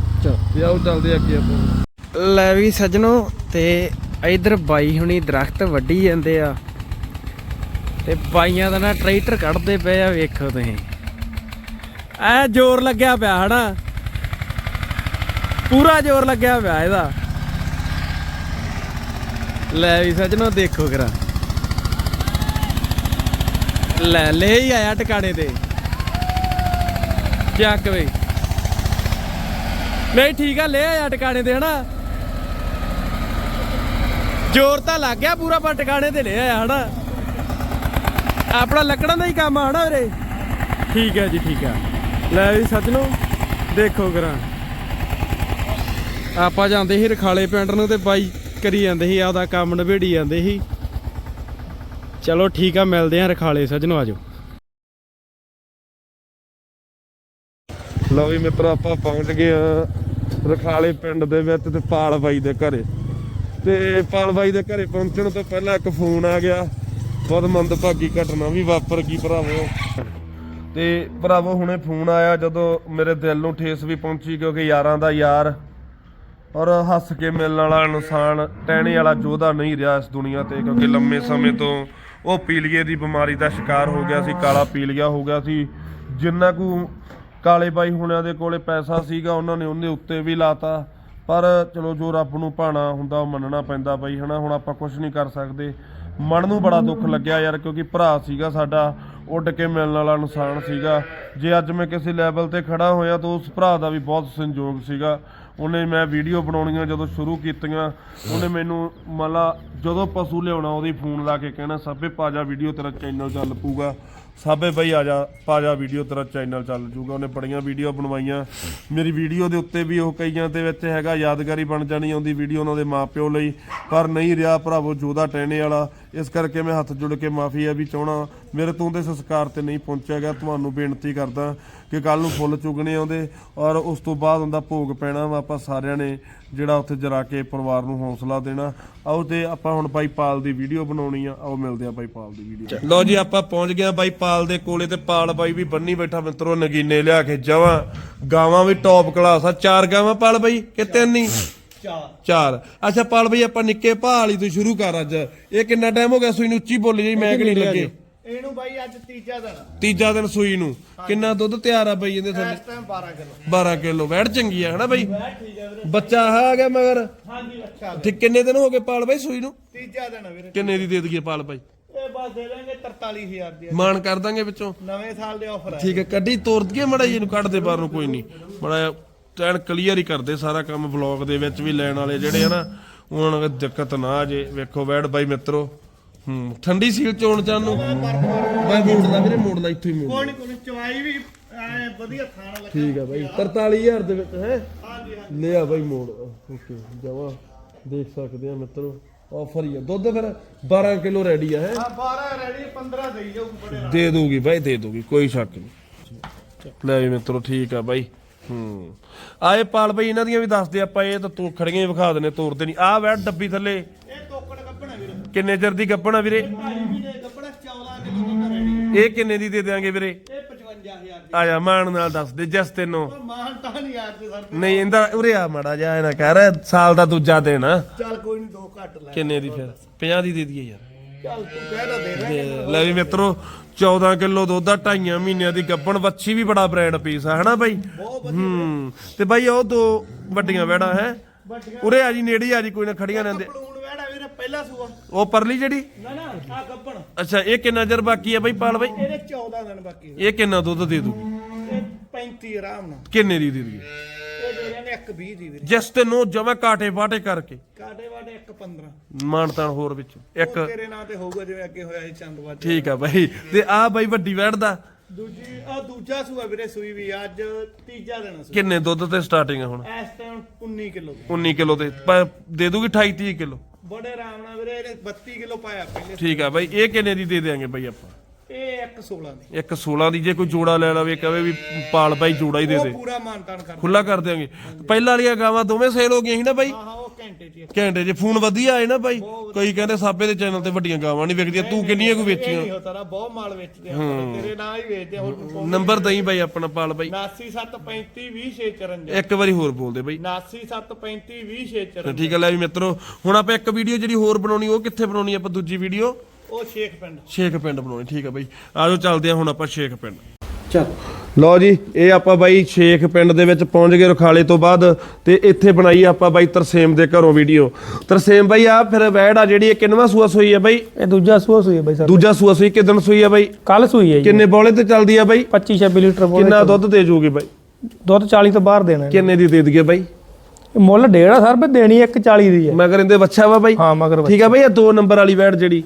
ਤੇ ਆਓ ਚੱਲਦੇ ਆ ਅੱਗੇ ਆਪਾਂ। ਲੈ ਵੀ ਸੱਜਣੋ, ਤੇ ਇਧਰ ਬਾਈ ਹੁਣੀ ਦਰਖਤ ਵੱਢੀ ਜਾਂਦੇ ਆ। ਤੇ ਬਾਈਆਂ ਦਾ ਨਾ ਟਰੈਕਟਰ ਕੱਢਦੇ ਪਏ ਆ, ਵੇਖੋ ਤੁਸੀਂ। ਐ ਜ਼ੋਰ ਲੱਗਿਆ ਪਿਆ ਹਨਾ। ਪੂਰਾ ਜ਼ੋਰ ਲੱਗਿਆ ਪਿਆ ਇਹਦਾ। ਲੈ ਵੀ ਸੱਜਣੋ, ਦੇਖੋ ਕਰਾ। ਲੈ ਲੈ ਹੀ ਆਇਆ ਟਿਕਾਣੇ ਤੇ। ਚੱਕ ਵੇ। ਨਹੀਂ, ਠੀਕ ਆ, ਲੈ ਆਇਆ ਟਿਕਾਣੇ ਤੇ ਹਨਾ। ਜ਼ੋਰ ਤਾਂ ਲੱਗ ਗਿਆ ਪੂਰਾ, ਪਰ ਟਿਕਾਣੇ ਤੇ ਲੈ ਆਇਆ ਹਨਾ। ਆਪਣਾ ਲੱਕੜਾਂ ਦਾ ਹੀ ਕੰਮ ਆ ਹਨਾ ਵੀਰੇ। ਠੀਕ ਹੈ ਜੀ, ਠੀਕ ਹੈ। ਲੈ ਵੀ ਸੱਜਣੋ, ਦੇਖੋ ਕਰਾਂ। ਆਪਾਂ ਜਾਂਦੇ ਸੀ ਰਖਾਲੇ ਪਿੰਡ ਨੂੰ ਤੇ ਬਾਈ ਕਰੀ ਜਾਂਦੇ ਸੀ, ਆਪਦਾ ਕੰਮ ਨਿਬੇੜੀ ਜਾਂਦੇ ਸੀ। ਚਲੋ ਠੀਕ ਆ, ਮਿਲਦੇ ਆ ਰਖਾਲੇ ਸੱਜਣੋ ਆਜੋ ਲਓ ਵੀ ਮਿੱਤਰੋ, ਆਪਾਂ ਪਹੁੰਚ ਗਏ ਆ ਰਖਾਲੇ ਪਿੰਡ ਦੇ ਵਿੱਚ ਤੇ ਪਾਲ ਬਾਈ ਦੇ ਘਰੇ। ਤੇ ਪਾਲ ਬਾਈ ਦੇ ਘਰੇ ਪਹੁੰਚਣ ਤੋਂ ਪਹਿਲਾਂ ਇੱਕ ਫੋਨ ਆ ਗਿਆ। ਬਹੁਤ ਮੰਦਭਾਗੀ ਘਟਨਾ ਵੀ ਵਾਪਰ ਗਈ ਭਰਾਵੋ। ਤੇ ਭਰਾਵੋ, ਹੁਣੇ ਫੋਨ ਆਇਆ ਜਦੋਂ ਮੇਰੇ ਦਿਲ ਨੂੰ ਠੇਸ ਵੀ ਪਹੁੰਚੀ ਕਿਉਂਕਿ ਯਾਰਾਂ ਦਾ ਯਾਰ ਔਰ ਹੱਸ ਕੇ ਮਿਲਣ ਵਾਲਾ ਇਨਸਾਨ ਟਹਿਣੇ ਵਾਲਾ ਯੋਧਾ ਨਹੀਂ ਰਿਹਾ ਇਸ ਦੁਨੀਆ ਤੇ ਕਿਉਂਕਿ ਲੰਮੇ ਸਮੇਂ ਤੋਂ ਉਹ ਪੀਲੀਏ ਦੀ ਬਿਮਾਰੀ ਦਾ ਸ਼ਿਕਾਰ ਹੋ ਗਿਆ ਸੀ, ਕਾਲਾ ਪੀਲੀਆ ਹੋ ਗਿਆ ਸੀ। ਜਿੰਨਾ ਕੁ ਕਾਲੇ ਬਾਈ ਹੁਣਿਆਂ ਦੇ ਕੋਲੇ ਪੈਸਾ ਸੀਗਾ, ਉਹਨਾਂ ਨੇ ਉਹਦੇ ਉੱਤੇ ਵੀ ਲਾਤਾ। ਪਰ ਚਲੋ ਜੋ ਰੱਬ ਨੂੰ ਭਾਣਾ ਹੁੰਦਾ ਉਹ ਮੰਨਣਾ ਪੈਂਦਾ ਬਾਈ, ਹਨਾ? ਹੁਣ ਆਪਾਂ ਕੁਝ ਨਹੀਂ ਕਰ ਸਕਦੇ। ਮਨ ਨੂੰ ਬੜਾ ਦੁੱਖ ਲੱਗਿਆ ਯਾਰ, ਕਿਉਂਕਿ ਭਰਾ ਸੀਗਾ ਸਾਡਾ, ਉੱਡ ਕੇ ਮਿਲਣ ਵਾਲਾ ਇਨਸਾਨ ਸੀਗਾ। ਜੇ ਅੱਜ ਮੈਂ ਕਿਸੇ ਲੈਵਲ ਤੇ ਖੜਾ ਹੋਇਆ ਤਾਂ ਉਸ ਭਰਾ ਦਾ ਵੀ ਬਹੁਤ ਸੰਯੋਗ ਸੀਗਾ। ਉਹਨੇ ਮੈਂ ਵੀਡੀਓ ਬਣਾਉਣੀਆਂ ਜਦੋਂ ਸ਼ੁਰੂ ਕੀਤੀਆਂ, ਉਹਨੇ ਮੈਨੂੰ ਮਲਾ ਜਦੋਂ ਪਸ਼ੂ ਲਿਆਉਣਾ ਉਹਦੀ ਫੋਨ ਲਾ ਕੇ ਕਹਿਣਾ, ਸਾਬੇ ਪਾਜ਼ਾ ਵੀਡੀਓ, ਤੇਰਾ ਚੈਨਲ ਚੱਲ ਪੂਗਾ ਸਾਬੇ ਬਈ, ਆ ਜਾ, ਪਾ ਵੀਡੀਓ, ਤੇਰਾ ਚੈਨਲ ਚੱਲ ਜੂਗਾ। ਉਹਨੇ ਬੜੀਆਂ ਵੀਡੀਓ ਬਣਵਾਈਆਂ। ਮੇਰੀ ਵੀਡੀਓ ਦੇ ਉੱਤੇ ਵੀ ਉਹ ਕਈਆਂ ਦੇ ਵਿੱਚ ਹੈਗਾ ਯਾਦਗਾਰੀ ਬਣ ਜਾਣੀ ਆਉਂਦੀ ਵੀਡੀਓ ਉਹਨਾਂ ਦੇ ਮਾਪਿਓ ਲਈ, ਪਰ ਨਹੀਂ ਰਿਹਾ ਭਰਾਵੋ ਜੋਦਾ ਟਹਿਣੇ ਵਾਲਾ। ਇਸ ਕਰਕੇ ਮੈਂ ਹੱਥ ਜੁੜ ਕੇ ਮਾਫੀ ਆ ਵੀ ਚਾਹਣਾ ਮੇਰੇ ਤੋਂ ਦੇ ਸੰਸਕਾਰ ਤੇ ਨਹੀਂ ਪਹੁੰਚਿਆ ਗਿਆ ਤੁਹਾਨੂੰ ਬੇਨਤੀ ਕਰਦਾ ਕਿ ਕੱਲ ਨੂੰ ਫੁੱਲ ਚੁਗਣੇ ਆਉਂਦੇ ਔਰ ਉਸ ਤੋਂ ਬਾਅਦ ਉਹਦਾ ਭੋਗ ਪੈਣਾ ਵਾ ਆਪਾਂ ਸਾਰਿਆਂ ਨੇ ਜਿਹੜਾ ਉੱਥੇ ਜਰਾ ਕੇ ਪਰਿਵਾਰ ਨੂੰ ਹੌਸਲਾ ਦੇਣਾ। ਆਓ ਤੇ ਆਪਾਂ ਹੁਣ ਬਾਈ ਪਾਲ ਦੀ ਵੀਡੀਓ ਬਣਾਉਣੀ ਆ। ਆਓ ਮਿਲਦੇ ਆ ਬਾਈ ਪਾਲ ਦੀ ਵੀਡੀਓ। ਲਓ ਜੀ ਆਪਾਂ ਪਹੁੰਚ ਗਏ ਆ ਬਾਈ ਪਾਲ ਦੇ ਕੋਲੇ ਤੇ ਪਾਲ ਬਾਈ ਵੀ ਬੰਨੀ ਬੈਠਾ ਮਿੱਤਰੋ ਨਗੀਨੇ ਲਿਆ ਕੇ ਜਵਾਂ ਗਾਵਾਂ ਵੀ ਟੌਪ ਕਲਾਸ ਆ। ਚਾਰ ਗਾਵਾਂ ਪਾਲ ਬਾਈ ਕਿ ਤਿੰਨ ਹੀ? ਚਾਰ। ਚਾਰ। ਅੱਛਾ ਪਾਲ ਬਾਈ ਆਪਾਂ ਨਿੱਕੇ ਭਾਅ ਵਾਲੀ ਤੋਂ ਸ਼ੁਰੂ ਕਰ ਅੱਜ। ਇਹ ਕਿੰਨਾ ਟਾਈਮ ਹੋ ਗਿਆ? ਸੂਈ ਨੂੰ ਉੱਚੀ ਬੋਲੀ ਜੀ ਮੈਂ ਕਿ ਨਹੀਂ ਲੱਗੇ? ਇਹਨੂੰ ਬਾਈ ਅੱਜ ਤੀਜਾ ਦਿਨ। ਤੀਜਾ ਦਿਨ ਸੂਈ ਨੂੰ। ਕਿੰਨਾ ਦੁੱਧ ਤਿਆਰ ਆ ਬਾਈ ਇਹਦੇ ਥੱਲੇ? ਇਸ ਟਾਈਮ 12 ਕਿਲੋ। 12 ਕਿਲੋ। ਵੈੜ ਚੰਗੀ ਆ ਹਨਾ ਬਾਈ? ਬੱਚਾ ਆ ਗਿਆ ਮਗਰ। ਹਾਂਜੀ ਅੱਛਾ ਕਿੰਨੇ ਦਿਨ ਹੋ ਗਏ ਪਾਲ ਬਾਈ ਸੂਈ ਨੂੰ? ਤੀਜਾ ਦਿਨ ਆ ਵੀਰੇ। ਕਿੰਨੇ ਦੀ ਦੇ ਦਈਏ ਪਾਲ ਬਾਈ? ਇਹ ਬਸ ਦੇ ਦਾਂਗੇ 43000 ਦੀ ਮਾਨ ਕਰ ਦਾਂਗੇ ਵਿੱਚੋਂ। ਨਵੇਂ ਸਾਲ ਦੇ ਆਫਰ ਆ। ਠੀਕ ਹੈ ਕੱਢੀ ਤੋਰ ਦਈਏ ਮੜਾ ਜੀ ਇਹਨੂੰ ਕੱਢ ਦੇ ਬਾਹਰ ਨੂੰ ਕੋਈ ਨਹੀਂ। ਮੜਾ ਟੈਨ ਕਲੀਅਰ ਹੀ ਕਰਦੇ ਸਾਰਾ ਕੰਮ ਵਲੌਗ ਦੇ ਵਿੱਚ ਵੀ ਲੈਣ ਵਾਲੇ ਜਿਹੜੇ ਆ ਨਾ ਉਹਨਾਂ ਨੂੰ ਦਿੱਕਤ ਨਾ ਆ ਜੇ। ਵੇਖੋ ਵੈੜ ਬਾਈ ਮਿੱਤਰੋ। ਹੂੰ ਠੰਡੀ ਸੀਲ ਚੋਣ ਚਾਨ ਨੂੰ। ਬਾਈ ਮੋੜ ਦਾ ਵੀਰੇ ਮੋੜ ਦਾ ਇੱਥੋਂ ਹੀ ਮੋੜ ਕੋਈ ਨਹੀਂ ਕੋਈ ਨੀ, ਚਵਾਈ ਵੀ ਐ ਵਧੀਆ ਖਾਣਾ ਲੱਗਾ ਠੀਕ ਹੈ ਬਾਈ 43000 ਦੇ ਵਿੱਚ ਹੈ? ਲੈ ਆ ਬਾਈ ਮੋੜ ਓਕੇ ਜਵਾ ਦੇਖ ਸਕਦੇ ਆ ਮਿੱਤਰੋ ਆਫਰ ਹੀ ਆ। ਦੁੱਧ ਫਿਰ 12 ਕਿਲੋ ਰੈਡੀ ਆ ਹੈ? ਆ 12 ਰੈਡੀ 15 ਦੇਈ ਜਾਊ ਬੜੇ ਦੇ ਦੂਗੀ ਬਾਈ ਦੇ ਦੂਗੀ ਕੋਈ ਸ਼ੱਕ ਨਹੀਂ ਲੈ ਵੀ ਮਿੱਤਰੋ ਠੀਕ ਆ ਬਾਈ। ਹੂੰ। ਆਏ ਪਾਲ ਬਾਈ ਇਹਨਾਂ ਦੀਆਂ ਵੀ ਦੱਸ ਦੇ ਆਪਾਂ ਇਹ ਤਾਂ ਤੂੰ ਖੜੀਆਂ ਹੀ ਵਿਖਾ ਦਨੇ ਤੋਰਦੇ ਨਹੀਂ ਆ ਵੈਟ ਡੱਬੀ ਥੱਲੇ। ਇਹ ਕਿੰਨੇ ਚਿਰ ਦੀ ਗੱਪਣਾ ਵੀਰੇ? ਢਾਈ ਮਹੀਨੇ ਕੱਪੜਾ 14 ਕਿਲੋ ਦਾ ਰੈਡੀ ਇਹ ਕਿੰਨੇ ਦੀ ਦੇ ਦਿਆਂਗੇ ਵੀਰੇ? ਇਹ 55000 ਦੀ ਆ ਜਾ, ਮਾਨ ਨਾਲ ਦੱਸ ਦੇ, ਜਸ ਤੈਨੂੰ। ਮਾਨ ਤਾਂ ਨਹੀਂ ਯਾਰ ਤੇ ਸਰ ਨਹੀਂ ਇਹਦਾ ਉਰੇ ਆ ਮਾੜਾ ਜਾ ਨਾ ਕਰ ਸਾਲ ਦਾ ਦੂਜਾ ਦਿਨ। ਆ ਚੱਲ ਕੋਈ ਨਹੀਂ ਦੋ ਘੱਟ ਲੈ ਕਿੰਨੇ ਦੀ ਫਿਰ? 50 ਦੀ ਦੇ ਦਈਏ ਯਾਰ। ਚੱਲ ਤੂੰ ਕਹਿ ਦਾ ਦੇ ਦੇ ਤੇ ਲੈ ਵੀ ਮਿੱਤਰੋ 14 ਕਿਲੋ ਦੁੱਧ ਆ, ਢਾਈਆਂ ਮਹੀਨਿਆਂ ਦੀ ਗੱਬਣ ਵੱਛੀ ਵੀ ਬੜਾ ਬ੍ਰਾਂਡ ਪੀਸ ਆ, ਹਨਾ ਬਾਈ? ਹੂੰ, ਤੇ ਬਾਈ ਉਹ ਦੋ ਵੱਡੀਆਂ ਵੈੜਾਂ ਹੈ? ਉਰੇ ਆ ਜੀ, ਨੇੜੇ ਆ ਜੀ, ਕੋਈ ਨਾ ਖੜੀਆਂ ਰਹਿੰਦੇ। ਪਲੂਣ ਪਹਿਲਾ ਸੂਆ। ਉਹ ਪਰਲੀ ਜਿਹੜੀ? ਨਾ ਨਾ ਆ ਗੱਪਣ ਅੱਛਾ ਇਹ ਕਿੰਨਾ ਚਿਰ ਬਾਕੀ ਆ ਬਾਈ ਪਾਲ ਬਾਈ? ਇਹਦੇ 14 ਦਿਨ ਬਾਕੀ ਇਹ ਕਿੰਨਾ ਦੁੱਧ ਦੇ ਦੂ? ਇਹ 35 ਆਰਾਮ ਨਾਲ। ਕਿੰਨੇ ਦੀ ਦੇ ਦਈਏ? ਇਹ ਦੇ ਜਾਂਦੇ 1 20 ਦੀ ਵੀਰੇ। ਜਿਸ ਤੇ ਨੂੰ ਜਮਾ ਕਾਟੇ ਬਾਟੇ ਕਰਕੇ। ਕਾਟੇ ਵਾਟੇ 1 15 ਮਾਨਤਾਨ ਹੋਰ ਵਿੱਚ। ਇੱਕ ਤੇਰੇ ਨਾਂ ਤੇ ਹੋਊਗਾ ਜਿਵੇਂ ਅੱਗੇ ਹੋਇਆ ਸੀ ਚੰਦਵਾਜ ਠੀਕ ਆ ਬਾਈ। ਤੇ ਆ ਬਾਈ ਵੱਡੀ ਵੈੜ ਦਾ। ਦੂਜੀ ਆ ਦੂਜਾ ਸੂਆ ਵੀਰੇ ਸੂਈ ਵੀ ਅੱਜ ਤੀਜਾ ਦਿਨ ਸੂਆ। ਕਿੰਨੇ ਦੁੱਧ ਤੇ ਸਟਾਰਟਿੰਗ ਹੁਣ? ਇਸ ਟਾਈਮ 19 ਕਿਲੋ। 19 ਕਿਲੋ ਤੇ ਦੇ ਦੂਗੀ 28 30 ਕਿਲੋ। ਬੜੇ ਆਰਾਮ ਨਾਲ ਵੀਰੇ ਇਹਨੇ 32 ਕਿਲੋ ਪਾਇਆ ਪਹਿਲੇ ਠੀਕ ਆ ਬਾਈ ਇਹ ਕਿੰਨੇ ਦੀ ਦੇ ਦੇਾਂਗੇ ਬਾਈ ਆਪਾਂ? ਇਹ 1 16 ਦੀ। ਇੱਕ 16 ਦੀ ਜੇ ਕੋਈ ਜੋੜਾ ਲੈ ਲਵੇ ਕਹੇ ਵੀ ਪਾਲ ਬਾਈ ਜੋੜਾ ਹੀ ਦੇ ਉਹ ਦੇ। ਪੂਰਾ ਮਾਨਤਾਨ ਕਰ ਖੁੱਲਾ ਕਰ ਦਿਆਂਗੇ। ਪਹਿਲਾਂ ਵਾਲੀਆਂ ਗਾਵਾਂ ਦੋਵੇਂ ਸੇਲ ਹੋ ਗਈਆਂ ਸੀ ਨਾ ਬਾਈ? ਹਾਂ ਹਾਂ ਉਹ ਘੰਟੇ ਚ। ਘੰਟੇ ਫੋਨ ਵਧੀਆ ਆਏ ਨਾ ਬਾਈ ਕਈ ਕਹਿੰਦੇ ਸਾਬੇ ਦੇ ਚੈਨਲ ਤੇ ਵੱਡੀਆਂ ਗਾਵਾਂ ਨਹੀਂ ਵਿਕਦੀਆਂ ਤੂੰ ਕਿੰਨੀਆਂ ਕੁ ਵੇਚੀਆਂ ਨਹੀਂ ਹੁੰਦਾ ਨਾ ਬਹੁਤ ਮਾਲ ਵੇਚਦੇ ਆ ਆਪਾਂ, ਤੇਰੇ ਨਾਂ ਹੀ ਵੇਚਦੇ ਆ ਹੁਣ ਨੰਬਰ ਦਈ ਬਾਈ ਆਪਣਾ ਪਾਲ ਬਾਈ 9735 ਇੱਕ ਵਾਰੀ ਹੋਰ ਬੋਲ ਦੇ ਬਾਈ 9735 ਠੀਕ ਹੈ ਲੈ ਵੀ ਮਿੱਤਰੋ ਹੁਣ ਆਪਾਂ ਇੱਕ ਵੀਡੀਓ ਜਿਹੜੀ ਹੋਰ ਬਣਾਉਣੀ ਉਹ ਕਿੱਥੇ ਬਣਾਉਣੀ ਆਪਾਂ ਦੂਜੀ ਵੀਡੀਓ? ਉਹ ਸ਼ੇਖ ਪਿੰਡ। ਸ਼ੇਖ ਪਿੰਡ ਬਣਾਉਣੀ ਠੀਕ ਹੈ ਬਾਈ ਆਜੋ ਚੱਲਦੇ ਆ ਹੁਣ ਆਪਾਂ ਸ਼ੇਖ ਪਿੰਡ। ਚੱਲ। ਲਓ ਜੀ ਇਹ ਆਪਾਂ ਬਾਈ ਸ਼ੇਖ ਪਿੰਡ ਦੇ ਵਿੱਚ ਪਹੁੰਚ ਗਏ ਰਖਾਲੇ ਤੋਂ ਬਾਅਦ ਤੇ ਇੱਥੇ ਬਣਾਈ ਆਪਾਂ ਬਾਈ ਤਰਸੇਮ ਦੇ ਘਰੋਂ ਵੀਡੀਓ ਤਰਸੇਮ ਬਾਈ ਆ ਫਿਰ ਵੈੜ ਆ ਜਿਹੜੀ ਇਹ ਕਿੰਨਵਾ ਸੂਆ ਸੂਈ ਆ ਬਾਈ? ਇਹ ਦੂਜਾ ਸੂਆ ਸੂਈ ਹੈ ਬਾਈ ਸਰ। ਦੂਜਾ ਸੂਆ ਸੂਈ ਕਿਦਨ ਸੂਈ ਆ ਬਾਈ? ਕੱਲ ਸੂਈ ਹੈ ਜੀ। ਕਿੰਨੇ ਬੋਲੇ ਤੇ ਚੱਲਦੀ ਆ ਬਾਈ? 25 26 ਲੀਟਰ ਬੋਲੇ ਕਿੰਨਾ ਦੁੱਧ ਦੇ ਜੂਗੀ ਬਾਈ? ਦੁੱਧ 40 ਤੋਂ ਬਾਹਰ ਦੇਣਾ। ਕਿੰਨੇ ਦੀ ਦੇ ਦਈਏ ਬਾਈ? ਮੁੱਲ ਡੇਢ ਆ ਸਰ ਪਰ ਦੇਣੀ 140 ਦੀ ਹੈ ਮਗਰ ਇਹਦੇ ਬੱਚਾ ਵਾ ਬਾਈ? ਹਾਂ ਮਗਰ ਠੀਕ ਆ ਬਾਈ ਇਹ ਦੋ ਨੰਬਰ ਵਾਲੀ ਵੈੜ ਜਿਹੜੀ।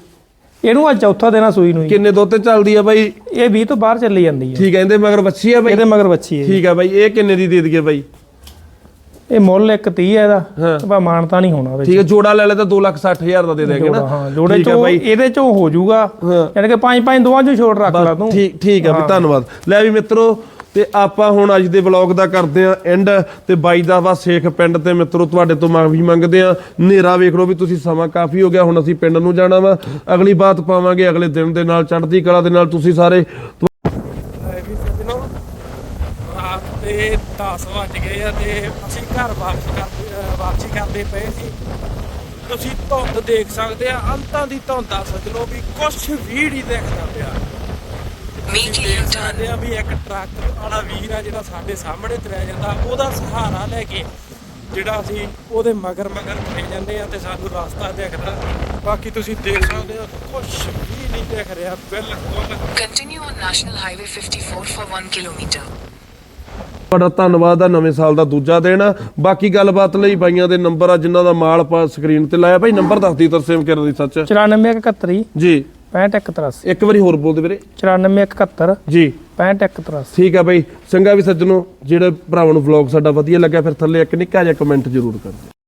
ਇਹਨੂੰ ਆ ਚੌਥਾ ਦੇਣਾ ਸੂਈ ਨੂੰ ਜੀ। ਕਿੰਨੇ ਦੁੱਧ ਤੇ ਚੱਲਦੀ ਆ ਬਾਈ? ਇਹ 20 ਤੋਂ ਬਾਹਰ ਚੱਲੀ ਜਾਂਦੀ ਹੈ ਠੀਕ ਆ ਇਹਦੇ ਮਗਰ ਬੱਚੀ ਆ ਬਾਈ? ਇਹਦੇ ਮਗਰ ਬੱਚੀ ਹੈ ਜੀ। ਠੀਕ ਆ ਬਾਈ ਇਹ ਕਿੰਨੇ ਦੀ ਦੇ ਦਈਏ ਬਾਈ? ਇਹ ਮੁੱਲ ਇੱਕ 30 ਹੈ। ਇਹਦਾ ਬਾ ਮਾਨਤਾ ਨਹੀਂ ਹੋਣਾ ਉਹਦੇ। ਠੀਕ ਹੈ ਜੋੜਾ ਲੈ ਲੈ ਤਾਂ 2,60,000 ਦਾ ਦੇ ਦੇਗੇ ਨਾ। ਹਾਂ ਜੋੜੇ ਠੀਕ ਹੈ ਚੋਂ ਬਾਈ। ਇਹਦੇ ਚੋਂ ਹੋ ਜਾਊਗਾ। ਯਾਨੀ ਕਿ ਪੰਜ ਪੰਜ ਦੋਵਾਂ ਚੋਂ ਛੋਟ ਰੱਖ ਲਾ ਤੂੰ। ਠੀਕ ਠੀਕ ਹੈ ਵੀ ਧੰਨਵਾਦ। ਲੈ ਵੀ ਮਿੱਤਰੋ ਤੇ ਆਪਾਂ ਹੁਣ ਅੱਜ ਦੇ ਵਲੌਗ ਦਾ ਕਰਦੇ ਆਂ ਐਂਡ ਤੇ ਬਾਈ ਦਾ ਵਾ ਸੇਖ ਪਿੰਡ ਤੇ ਮਿੱਤਰੋ ਤੁਹਾਡੇ ਤੋਂ ਮਾਫੀ ਮੰਗਦੇ ਆਂ ਹਨੇਰਾ ਵੇਖ ਲਓ ਵੀ ਤੁਸੀਂ ਸਮਾਂ ਕਾਫੀ ਹੋ ਗਿਆ, ਹੁਣ ਅਸੀਂ ਪਿੰਡ ਨੂੰ ਜਾਣਾ ਵਾ। ਅਗਲੀ ਬਾਤ ਪਾਵਾਂਗੇ, ਅਗਲੇ ਦਿਨ ਦੇ ਨਾਲ, ਚੜ੍ਹਦੀ ਕਲਾ ਦੇ ਨਾਲ ਤੁਸੀਂ ਸਾਰੇ। ਲੈ 10 ਵੱਜ ਗਏ ਆ ਤੇ ਅਸੀਂ ਘਰ ਵਾਪਸ ਕਰਦੇ ਵਾਪਸੀ ਕਰਦੇ ਪਏ ਸੀ। ਤੁਸੀਂ ਧੁੰਦ ਦੇਖ ਸਕਦੇ ਆ, ਅੰਤਾਂ ਦੀ ਧੁੰਦ ਆ, ਸੱਜਣੋ ਵੀ ਕੁਛ ਵੀ ਨਹੀਂ ਦਿਖਦਾ ਪਿਆ। ਆ ਵੀ ਇੱਕ ਟਰੱਕ ਵਾਲਾ ਵੀਰ ਆ ਜਿਹੜਾ ਸਾਡੇ ਸਾਹਮਣੇ ਤੁਰਿਆ ਜਾਂਦਾ ਉਹਦਾ ਸਹਾਰਾ ਲੈ ਕੇ ਜਿਹੜਾ ਅਸੀਂ ਉਹਦੇ ਮਗਰ ਮਗਰ ਤੁਰੇ ਜਾਂਦੇ ਆ ਤੇ ਸਾਨੂੰ ਰਸਤਾ ਦਿਖਦਾ ਬਾਕੀ ਤੁਸੀਂ ਦੇਖ ਸਕਦੇ ਹੋ ਕੁਛ ਵੀ ਨਹੀਂ ਦਿਖ ਰਿਹਾ ਬਿਲਕੁਲ। Continue on National Highway 54 for 1 kilometer. ਤੁਹਾਡਾ ਧੰਨਵਾਦ ਆ ਨਵੇਂ ਸਾਲ ਦਾ ਦੂਜਾ ਦਿਨ ਆ। ਬਾਕੀ ਗੱਲਬਾਤ ਲਈ ਬਾਈਆਂ ਦੇ ਨੰਬਰ ਆ ਜਿਨ੍ਹਾਂ ਦਾ ਮਾਲ ਆਪਾਂ ਸਕਰੀਨ ਤੇ ਲਾਇਆ। ਭਾਈ ਨੰਬਰ ਦੱਸਦੀ ਤਰਸੇਮ ਕਰਨ ਦੀ ਸੱਚ? 9471 ਜੀ। 6583 ਇੱਕ ਵਾਰੀ ਹੋਰ ਬੋਲ ਦੇ ਵੀਰੇ 9471 ਜੀ। 6583 ਠੀਕ ਆ ਬਈ। ਚੰਗਾ ਵੀ ਸੱਜਣੋ ਜਿਹੜੇ ਭਰਾਵਾਂ ਨੂੰ ਵਲੌਗ ਸਾਡਾ ਵਧੀਆ ਲੱਗਿਆ ਫਿਰ ਥੱਲੇ ਇੱਕ ਨਿੱਕਾ ਜਿਹਾ ਕਮੈਂਟ ਜ਼ਰੂਰ ਕਰ ਦਿਓ